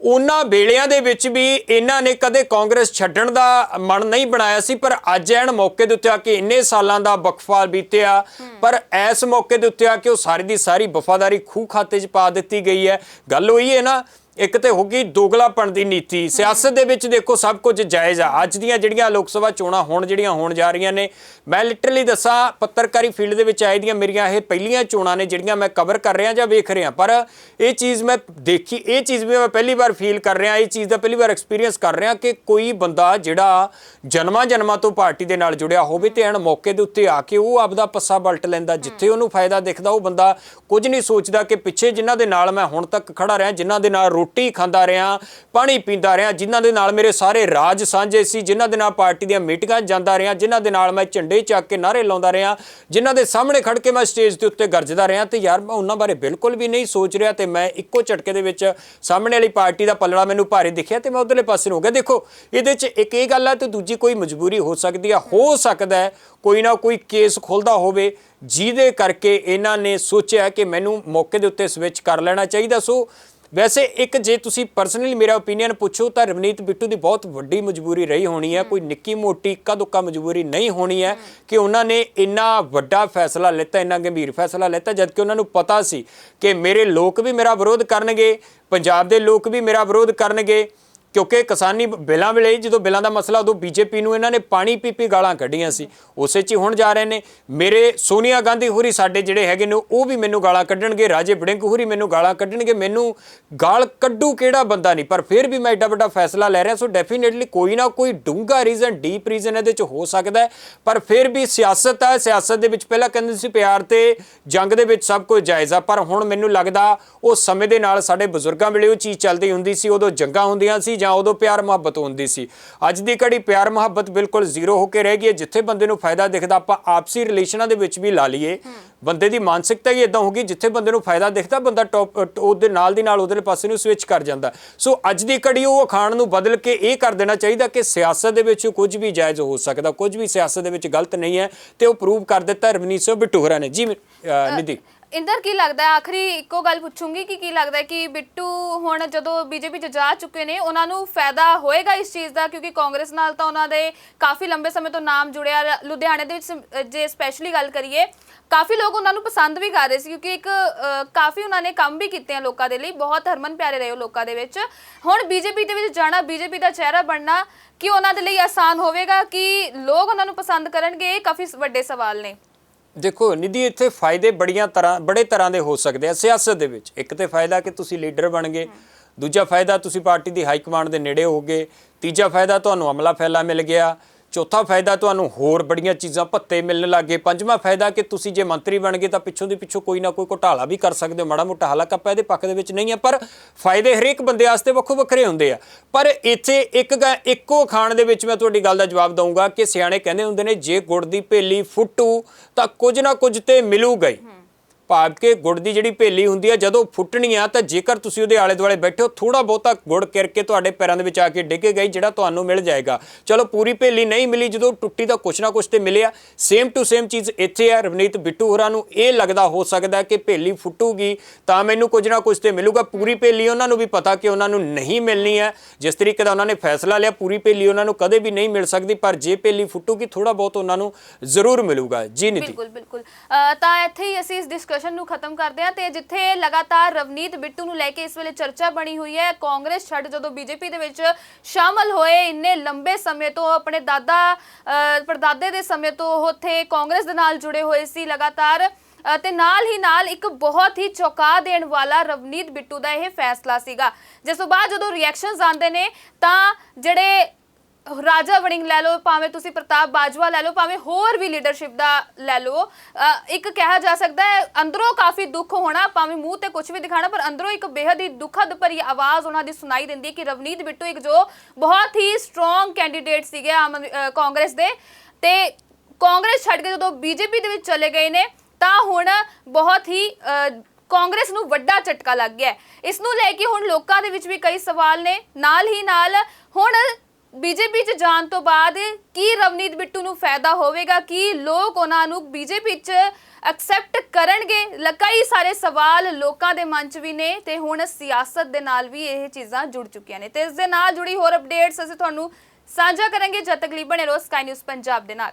ਉਹਨਾਂ ਵੇਲਿਆਂ ਦੇ ਵਿੱਚ ਵੀ ਇਹਨਾਂ ਨੇ ਕਦੇ ਕਾਂਗਰਸ ਛੱਡਣ ਦਾ ਮਨ ਨਹੀਂ ਬਣਾਇਆ ਸੀ। ਪਰ ਅੱਜ ਐਨ ਮੌਕੇ ਦੇ ਉੱਤੇ ਆ ਕੇ ਇੰਨੇ ਸਾਲਾਂ ਦਾ ਵਕਫਾ ਬੀਤਿਆ। ਪਰ ਇਸ ਮੌਕੇ ਦੇ ਉੱਤੇ ਆ ਕੇ ਉਹ ਸਾਰੀ ਦੀ ਸਾਰੀ ਵਫਾਦਾਰੀ ਖੂਹ ਖਾਤੇ 'ਚ ਪਾ ਦਿੱਤੀ ਗਈ ਹੈ। ਗੱਲ ਹੋਈ ਹੈ ਨਾ ਇੱਕ ਤੇ ਹੋ ਗਈ ਦੋਗਲਾਪਣ ਦੀ ਨੀਤੀ। ਸਿਆਸਤ ਦੇ ਵਿੱਚ ਦੇਖੋ ਸਭ ਕੁਝ ਜਾਇਜ਼ ਆ। ਅੱਜ ਦੀਆਂ ਜਿਹੜੀਆਂ ਲੋਕ ਸਭਾ ਚੋਣਾਂ ਹੁਣ ਜਿਹੜੀਆਂ ਹੋਣ ਜਾ ਰਹੀਆਂ ਨੇ ਮੈਂ ਲਿਟਰਲੀ ਦੱਸਾਂ ਪੱਤਰਕਾਰੀ ਫੀਲਡ ਦੇ ਵਿੱਚ ਆਏ ਦੀਆਂ ਮੇਰੀਆਂ ਇਹ ਪਹਿਲੀਆਂ ਚੋਣਾਂ ਨੇ ਜਿਹੜੀਆਂ ਮੈਂ ਕਵਰ ਕਰ ਰਿਹਾ ਜਾਂ ਵੇਖ ਰਿਹਾ। ਪਰ ਇਹ ਚੀਜ਼ ਮੈਂ ਦੇਖੀ ਇਹ ਚੀਜ਼ ਵੀ ਮੈਂ ਪਹਿਲੀ ਵਾਰ ਫੀਲ ਕਰ ਰਿਹਾ ਇਹ ਚੀਜ਼ ਦਾ ਪਹਿਲੀ ਵਾਰ ਐਕਸਪੀਰੀਅੰਸ ਕਰ ਰਿਹਾ ਕਿ ਕੋਈ ਬੰਦਾ ਜਿਹੜਾ ਜਨਮਾਂ ਜਨਮਾਂ ਤੋਂ ਪਾਰਟੀ ਦੇ ਨਾਲ ਜੁੜਿਆ ਹੋਵੇ ਤੇ ਐਨ ਮੌਕੇ ਦੇ ਉੱਤੇ ਆ ਕੇ ਉਹ ਆਪਦਾ ਪੱਸਾ ਪਲਟ ਲੈਂਦਾ ਜਿੱਥੇ ਉਹਨੂੰ ਫਾਇਦਾ ਦਿਖਦਾ ਉਹ ਬੰਦਾ ਕੁਝ ਨਹੀਂ ਸੋਚਦਾ ਕਿ ਪਿੱਛੇ ਜਿਨ੍ਹਾਂ ਦੇ ਨਾਲ ਮੈਂ ਹੁਣ ਤੱਕ ਖੜਾ ਰਿਹਾ ਜਿਨ੍ਹਾਂ ਦੇ ਨਾਲ ਰੋਟੀ ਖਾਂਦਾ ਰਿਹਾ, ਪਾਣੀ ਪੀਂਦਾ ਰਿਹਾ, ਜਿਨ੍ਹਾਂ ਦੇ ਨਾਲ ਮੇਰੇ ਸਾਰੇ ਰਾਜ ਸਾਂਝੇ ਸੀ, ਜਿਨ੍ਹਾਂ ਦੇ ਨਾਲ ਪਾਰਟੀ ਦੀਆਂ ਮੀਟਿੰਗਾਂ ਜਾਂਦਾ ਰਿਹਾ, ਜਿਨ੍ਹਾਂ ਦੇ ਨਾਲ ਮੈਂ ਝੰਡੇ ਚੱਕ ਕੇ ਨਾਰੇ ਲਾਉਂਦਾ ਰਿਹਾ, ਜਿਨ੍ਹਾਂ ਦੇ ਸਾਹਮਣੇ ਖੜ ਕੇ ਮੈਂ ਸਟੇਜ ਦੇ ਉੱਤੇ ਗਰਜਦਾ ਰਿਹਾ ਤੇ ਯਾਰ ਮੈਂ ਉਹਨਾਂ ਬਾਰੇ ਬਿਲਕੁਲ ਵੀ ਨਹੀਂ ਸੋਚ ਰਿਹਾ ਤੇ ਮੈਂ ਇੱਕੋ ਝਟਕੇ ਦੇ ਵਿੱਚ ਸਾਹਮਣੇ ਵਾਲੀ ਪਾਰਟੀ ਦਾ ਪੱਲੜਾ ਮੈਨੂੰ ਭਾਰੀ ਦਿਖਿਆ ਤੇ ਮੈਂ ਉਧਰਲੇ ਪਾਸੇ ਨੂੰ ਹੋ ਗਿਆ। ਦੇਖੋ, ਇਹਦੇ 'ਚ ਇੱਕ ਇਹ ਗੱਲ ਹੈ ਤੇ ਦੂਜੀ ਕੋਈ ਮਜਬੂਰੀ ਹੋ ਸਕਦੀ ਆ, ਹੋ ਸਕਦਾ ਹੈ ਕੋਈ ਨਾ ਕੋਈ ਕੇਸ ਖੁੱਲਦਾ ਹੋਵੇ, ਜਿਹਦੇ ਕਰਕੇ ਇਹਨਾਂ ਨੇ ਸੋਚਿਆ ਕਿ ਮੈਨੂੰ ਮੌਕੇ ਦੇ ਉੱਤੇ ਸਵਿਚ ਕਰ ਲੈਣਾ ਚਾਹੀਦਾ। ਸੋ ਵੈਸੇ ਇੱਕ ਜੇ ਤੁਸੀਂ ਪਰਸਨਲੀ ਮੇਰਾ ਓਪੀਨੀਅਨ ਪੁੱਛੋ, ਤਾਂ ਰਵਨੀਤ ਬਿੱਟੂ ਦੀ ਬਹੁਤ ਵੱਡੀ ਮਜਬੂਰੀ ਰਹੀ ਹੋਣੀ ਹੈ। ਕੋਈ ਨਿੱਕੀ ਮੋਟੀ ਇੱਕਾ ਦੁੱਕਾ ਮਜਬੂਰੀ ਨਹੀਂ ਹੋਣੀ ਹੈ ਕਿ ਉਹਨਾਂ ਨੇ ਇੰਨਾ ਵੱਡਾ ਫੈਸਲਾ ਲਿੱਤਾ, ਇੰਨਾ ਗੰਭੀਰ ਫੈਸਲਾ ਲਿੱਤਾ ਜਦ ਕਿ ਉਹਨਾਂ ਨੂੰ ਪਤਾ ਸੀ ਕਿ ਮੇਰੇ ਲੋਕ ਵੀ ਮੇਰਾ ਵਿਰੋਧ ਕਰਨਗੇ, ਪੰਜਾਬ ਦੇ ਲੋਕ ਵੀ ਮੇਰਾ ਵਿਰੋਧ ਕਰਨਗੇ। ਕਿਉਂਕਿ ਕਿਸਾਨੀ ਬਿੱਲਾਂ ਵੇਲੇ ਜਦੋਂ ਬਿੱਲਾਂ ਦਾ ਮਸਲਾ, ਉਦੋਂ ਬੀਜੇਪੀ ਨੂੰ ਇਹਨਾਂ ਨੇ ਪਾਣੀ ਪੀ ਪੀ ਗਾਲਾਂ ਕੱਢੀਆਂ ਸੀ। ਉਸੇ 'ਚ ਹੀ ਹੁਣ ਜਾ ਰਹੇ ਨੇ। ਮੇਰੇ ਸੋਨੀਆ ਗਾਂਧੀ ਹੋਰੀ ਸਾਡੇ ਜਿਹੜੇ ਹੈਗੇ ਨੇ, ਉਹ ਵੀ ਮੈਨੂੰ ਗਾਲਾਂ ਕੱਢਣਗੇ। ਰਾਜੇ ਬੜਿੰਗ ਹੋਰੀ ਮੈਨੂੰ ਗਾਲਾਂ ਕੱਢਣਗੇ। ਮੈਨੂੰ ਗਾਲ ਕੱਢੂ ਕਿਹੜਾ ਬੰਦਾ ਨਹੀਂ, ਪਰ ਫਿਰ ਵੀ ਮੈਂ ਐਡਾ ਵੱਡਾ ਫੈਸਲਾ ਲੈ ਰਿਹਾ। ਸੋ ਡੈਫੀਨਿਟਲੀ ਕੋਈ ਨਾ ਕੋਈ ਡੂੰਘਾ ਰੀਜ਼ਨ ਡੀਪ ਰੀਜ਼ਨ ਇਹਦੇ 'ਚ ਹੋ ਸਕਦਾ ਪਰ ਫਿਰ ਵੀ ਸਿਆਸਤ ਹੈ, ਸਿਆਸਤ ਦੇ ਵਿੱਚ ਪਹਿਲਾਂ ਕਹਿੰਦੇ ਸੀ ਪਿਆਰ ਤੇ ਜੰਗ ਦੇ ਵਿੱਚ ਸਭ ਕੁਝ ਜਾਇਜ਼ ਆ। ਪਰ ਹੁਣ ਮੈਨੂੰ ਲੱਗਦਾ ਉਹ ਸਮੇਂ ਦੇ ਨਾਲ ਸਾਡੇ ਬਜ਼ੁਰਗਾਂ ਵੇਲੇ ਉਹ ਚੀਜ਼ ਚੱਲਦੀ ਹੁੰਦੀ ਸੀ, ਉਦੋਂ ਜੰਗਾਂ ਹੁੰਦੀਆਂ ਸੀ ਜਾਂ ਉਦੋਂ ਪਿਆਰ ਮੁਹੱਬਤ ਹੁੰਦੀ ਸੀ। ਅੱਜ ਦੀ ਘੜੀ ਪਿਆਰ ਮੁਹੱਬਤ ਬਿਲਕੁਲ ਜ਼ੀਰੋ ਹੋ ਕੇ ਰਹਿ ਗਈ ਹੈ। ਜਿੱਥੇ ਬੰਦੇ ਨੂੰ ਫਾਇਦਾ ਦਿਖਦਾ ਆਪਾਂ ਆਪਸੀ ਰਿਲੇਸ਼ਨਾਂ ਦੇ ਵਿੱਚ ਵੀ ਲਾ ਲਈਏ। ਬੰਦੇ ਦੀ ਮਾਨਸਿਕਤਾ ਹੀ ਇਦਾਂ ਹੋ ਗਈ ਜਿੱਥੇ ਬੰਦੇ ਨੂੰ ਫਾਇਦਾ ਦਿਖਦਾ ਬੰਦਾ ਟੌਪ ਉਹਦੇ ਨਾਲ ਦੀ ਨਾਲ ਉਹਦੇ ਪਾਸੇ ਨੂੰ ਸਵਿਚ ਕਰ ਜਾਂਦਾ। ਸੋ ਅੱਜ ਦੀ ਘੜੀ ਉਹ ਅਖਾਣ ਨੂੰ ਬਦਲ ਕੇ ਇਹ ਕਰ ਦੇਣਾ ਚਾਹੀਦਾ ਕਿ ਸਿਆਸਤ ਦੇ ਵਿੱਚ ਕੁਝ ਵੀ ਜਾਇਜ਼ ਹੋ ਸਕਦਾ ਕੁਝ ਵੀ ਸਿਆਸਤ ਦੇ ਵਿੱਚ ਗਲਤ ਨਹੀਂ ਹੈ ਤੇ ਉਹ ਪ੍ਰੂਵ ਕਰ ਦਿੱਤਾ ਰਵਨੀਤ ਸਿੰਘ ਬਿੱਟੂ ਹੋਰਾਂ ਨੇ। ਜੀ ਨਿਧੀ। ਇੰਦਰ ਕੀ ਲੱਗਦਾ ਹੈ? ਆਖਰੀ ਇੱਕੋ ਗੱਲ ਪੁੱਛੂੰਗੀ ਕਿ ਕੀ ਲੱਗਦਾ ਹੈ ਕਿ ਬਿੱਟੂ ਹੁਣ ਜਦੋਂ ਬੀਜੇਪੀ ਚ ਜਾ ਚੁੱਕੇ ਨੇ ਉਹਨਾਂ ਨੂੰ ਫਾਇਦਾ ਹੋਏਗਾ ਇਸ ਚੀਜ਼ ਦਾ? ਕਿਉਂਕਿ ਕਾਂਗਰਸ ਨਾਲ ਤਾਂ ਉਹਨਾਂ ਦੇ ਕਾਫੀ ਲੰਬੇ ਸਮੇਂ ਤੋਂ ਨਾਮ ਜੁੜਿਆ ਰ- ਲੁਧਿਆਣੇ ਦੇ ਵਿੱਚ ਸ- ਜੇ ਸਪੈਸ਼ਲੀ ਗੱਲ ਕਰੀਏ ਕਾਫੀ ਲੋਕ ਉਹਨਾਂ ਨੂੰ ਪਸੰਦ ਵੀ ਕਰ ਰਹੇ ਸੀ ਕਿਉਂਕਿ ਇੱਕ ਅ, ਕਾਫੀ ਉਹਨਾਂ ਨੇ ਕੰਮ ਵੀ ਕੀਤੇ ਆ ਲੋਕਾਂ ਦੇ ਲਈ ਬਹੁਤ ਹਰਮਨ ਪਿਆਰੇ ਰਹੇ ਉਹ ਲੋਕਾਂ ਦੇ ਵਿੱਚ। ਹੁਣ ਬੀਜੇਪੀ ਦੇ ਵਿੱਚ ਜਾਣਾ ਬੀਜੇਪੀ ਦਾ ਚਿਹਰਾ ਬਣਨਾ ਕਿ ਉਹਨਾਂ ਦੇ ਲਈ ਆਸਾਨ ਹੋਵੇਗਾ? ਕਿ ਲੋਕ ਉਹਨਾਂ ਨੂੰ ਪਸੰਦ ਕਰਨਗੇ? ਇਹ ਕਾਫੀ ਵੱਡੇ ਸਵਾਲ ਨੇ। ਦੇਖੋ ਨਿਧੀ, ਇੱਥੇ ਫਾਇਦੇ ਬੜੀਆਂ ਤਰ੍ਹਾਂ, ਬੜੇ ਤਰ੍ਹਾਂ ਦੇ ਹੋ ਸਕਦੇ ਆ ਸਿਆਸਤ ਦੇ ਵਿੱਚ। ਇੱਕ ਤੇ ਫਾਇਦਾ ਕਿ ਤੁਸੀਂ ਲੀਡਰ ਬਣ ਗਏ। ਦੂਜਾ ਫਾਇਦਾ ਤੁਸੀਂ ਪਾਰਟੀ ਦੀ ਹਾਈ ਕਮਾਂਡ ਦੇ ਨੇੜੇ ਹੋਗੇ ਤੀਜਾ ਫਾਇਦਾ ਤੁਹਾਨੂੰ ਅਮਲਾ ਫੈਲਾ ਮਿਲ ਗਿਆ। ਚੌਥਾ ਫਾਇਦਾ ਤੁਹਾਨੂੰ ਹੋਰ ਬੜੀਆਂ ਚੀਜ਼ਾਂ ਭੱਤੇ ਮਿਲਣ ਲੱਗੇ। ਪੰਜਵਾਂ ਫਾਇਦਾ ਕਿ ਤੁਸੀਂ ਜੇ ਮੰਤਰੀ ਬਣ ਗਏ ਤਾਂ ਪਿੱਛੋਂ ਦੀ ਪਿੱਛੋਂ ਕੋਈ ਨਾ ਕੋਈ ਘੋਟਾਲਾ ਵੀ ਕਰ ਸਕਦੇ ਹੋ। ਮਾੜਾ ਮੋਟਾ ਹਾਲਾਂਕਿ ਆਪਾਂ ਇਹਦੇ ਪੱਖ ਦੇ ਵਿੱਚ ਨਹੀਂ ਹੈ ਪਰ ਫਾਇਦੇ ਹਰੇਕ ਬੰਦੇ ਵਾਸਤੇ ਵੱਖੋ ਵੱਖਰੇ ਹੁੰਦੇ ਆ। ਪਰ ਇੱਥੇ ਇੱਕ ਗ- ਇੱਕੋ ਖਾਣ ਦੇ ਵਿੱਚ ਮੈਂ ਤੁਹਾਡੀ ਗੱਲ ਦਾ ਜਵਾਬ ਦਊਂਗਾ ਕਿ ਸਿਆਣੇ ਕਹਿੰਦੇ ਹੁੰਦੇ ਨੇ, ਜੇ ਗੁੜ ਦੀ ਭੇਲੀ ਫੁੱਟੂ ਤਾਂ ਕੁਝ ਨਾ ਕੁਝ ਤੇ ਮਿਲੂਗਾ ਹੀ। ਭਾਵ ਕਿ ਗੁੜ ਦੀ ਜਿਹੜੀ ਭੇਲੀ ਹੁੰਦੀ ਆ, ਜਦੋਂ ਫੁੱਟਣੀ ਆ, ਤਾਂ ਜੇਕਰ ਤੁਸੀਂ ਉਹਦੇ ਆਲੇ ਦੁਆਲੇ ਬੈਠੇ ਹੋ ਥੋੜਾ ਬਹੁਤਾ ਗੁੜ ਕਰਕੇ ਤੁਹਾਡੇ ਪੈਰਾਂ ਦੇ ਵਿੱਚ ਆ ਕੇ ਡਿੱਗੇ ਗਈ, ਜਿਹੜਾ ਤੁਹਾਨੂੰ ਮਿਲ ਜਾਏਗਾ। ਚਲੋ, ਪੂਰੀ ਭੇਲੀ ਨਹੀਂ ਮਿਲੀ, ਜਦੋਂ ਟੁੱਟੀ ਤਾਂ ਕੁਛ ਨਾ ਕੁਛ ਤੇ ਮਿਲਿਆ। ਸੇਮ ਟੂ ਸੇਮ ਚੀਜ਼ ਇੱਥੇ ਆ, ਰਵਨੀਤ ਬਿੱਟੂ ਹੋਰਾਂ ਨੂੰ ਇਹ ਲੱਗਦਾ ਹੋ ਸਕਦਾ ਕਿ ਭੇਲੀ ਫੁੱਟੂਗੀ, ਤਾਂ ਮੈਨੂੰ ਕੁਝ ਨਾ ਕੁਝ ਤੇ ਮਿਲੂਗਾ। ਪੂਰੀ ਭੇਲੀ ਉਹਨਾਂ ਨੂੰ ਵੀ ਪਤਾ ਕਿ ਉਹਨਾਂ ਨੂੰ ਨਹੀਂ ਮਿਲਣੀ ਹੈ ਜਿਸ ਤਰੀਕੇ ਦਾ ਉਹਨਾਂ ਨੇ ਫੈਸਲਾ ਲਿਆ, ਪੂਰੀ ਭੇਲੀ ਉਹਨਾਂ ਨੂੰ ਕਦੇ ਵੀ ਨਹੀਂ ਮਿਲ ਸਕਦੀ, ਪਰ ਜੇ ਭੇਲੀ ਫੁੱਟੂਗੀ ਥੋੜਾ ਬਹੁਤ ਉਹਨਾਂ ਨੂੰ ਜ਼ਰੂਰ ਮਿਲੂਗਾ। ਜੀ ਨਿਧੀ ਬਿਲਕੁਲ ਬਿਲਕੁਲ। ਤਾਂ ਇੱਥੇ ਹੀ ਅਸੀਂ ਇਸ ਡਿਸਕਸ਼ਨ ਨੂੰ ਖਤਮ ਕਰਦੇ ਹਾਂ ਤੇ ਜਿੱਥੇ ਲਗਾਤਾਰ ਰਵਨੀਤ ਬਿੱਟੂ ਨੂੰ ਲੈ ਕੇ ਇਸ ਵੇਲੇ ਚਰਚਾ ਬਣੀ ਹੋਈ ਹੈ ਕਾਂਗਰਸ ਛੱਡ ਜਦੋਂ ਬੀਜੇਪੀ ਦੇ ਵਿੱਚ ਸ਼ਾਮਲ ਹੋਏ ਇੰਨੇ ਲੰਬੇ ਸਮੇਂ ਤੋਂ ਆਪਣੇ ਦਾਦਾ ਅ, ਪੜਦਾਦੇ ਦੇ ਸਮੇਂ ਤੋਂ ਉਹ ਉੱਥੇ ਕਾਂਗਰਸ ਦੇ ਨਾਲ ਜੁੜੇ ਹੋਏ ਸੀ ਲਗਾਤਾਰ। ਅ, ਤੇ ਨਾਲ ਹੀ ਨਾਲ ਇੱਕ ਬਹੁਤ ਹੀ ਚੌਕਾ ਦੇਣ ਵਾਲਾ ਰਵਨੀਤ ਬਿੱਟੂ ਦਾ ਇਹ ਫੈਸਲਾ ਸੀਗਾ। ਜਿਸ ਤੋਂ ਬਾਅਦ ਜਦੋਂ ਰਿਐਕਸ਼ਨਸ ਆਉਂਦੇ ਨੇ ਤਾਂ ਜਿਹੜੇ ਰਾਜਾ ਵੜਿੰਗ ਲੈ ਲਓ, ਭਾਵੇਂ ਤੁਸੀਂ ਪ੍ਰਤਾਪ ਬਾਜਵਾ ਲੈ ਲਓ, ਭਾਵੇਂ ਹੋਰ ਵੀ ਲੀਡਰਸ਼ਿਪ ਦਾ ਲੈ ਲਓ ਇੱਕ ਕਿਹਾ ਜਾ ਸਕਦਾ ਹੈ, ਅੰਦਰੋਂ ਕਾਫੀ ਦੁੱਖ ਹੋਣਾ, ਭਾਵੇਂ ਮੂੰਹ ਤੇ ਕੁਝ ਵੀ ਦਿਖਾਣਾ ਪਰ ਅੰਦਰੋਂ ਇੱਕ ਬੇਹੱਦ ਹੀ ਦੁਖਦ ਭਰੀ ਆਵਾਜ਼ ਉਹਨਾਂ ਦੀ ਸੁਣਾਈ ਦਿੰਦੀ ਹੈ ਕਿ ਰਵਨੀਤ ਬਿੱਟੂ ਇੱਕ ਜੋ ਬਹੁਤ ਹੀ ਸਟਰੋਂਗ ਕੈਂਡੀਡੇਟ ਸੀਗੇ ਆਮ ਕਾਂਗਰਸ ਦੇ। ਤੇ ਕਾਂਗਰਸ ਛੱਡ ਕੇ ਜਦੋਂ ਬੀਜੇਪੀ ਦੇ ਵਿੱਚ ਚਲੇ ਗਏ ਨੇ, ਤਾਂ ਹੁਣ ਬਹੁਤ ਹੀ ਕਾਂਗਰਸ ਨੂੰ ਵੱਡਾ ਝਟਕਾ ਲੱਗ ਗਿਆ ਇਸ ਨੂੰ ਲੈ ਕੇ ਹੁਣ ਲੋਕਾਂ ਦੇ ਵਿੱਚ ਵੀ ਕਈ ਸਵਾਲ ਨੇ। ਨਾਲ ਹੀ ਨਾਲ ਹੁਣ ਬੀਜੇਪੀ ਚ ਜਾਣ ਤੋਂ ਬਾਅਦ ਕੀ ਰਵਨੀਤ ਬਿੱਟੂ ਨੂੰ ਫਾਇਦਾ ਹੋਵੇਗਾ? ਕੀ ਲੋਕ ਉਹਨਾਂ ਨੂੰ ਬੀਜੇਪੀ ਚ ਐਕਸੈਪਟ ਕਰਨਗੇ? ਲ- ਸਾਰੇ ਸਵਾਲ ਲੋਕਾਂ ਦੇ ਮਨ ਚ ਵੀ ਨੇ ਤੇ ਹੁਣ ਸਿਆਸਤ ਦੇ ਨਾਲ ਵੀ ਇਹ ਚੀਜ਼ਾਂ ਜੁੜ ਚੁੱਕੀਆਂ ਨੇ। ਤੇ ਇਸ ਦੇ ਨਾਲ ਜੁੜੀ ਹੋਰ ਅਪਡੇਟਸ ਅਸੀਂ ਤੁਹਾਨੂੰ ਸਾਂਝਾ ਕਰਾਂਗੇ। ਜਦ ਤੱਕ ਲਈ ਬਣੇ ਰਹੋ ਸਕਾਈ ਨਿਊਜ਼ ਪੰਜਾਬ ਦੇ ਨਾਲ।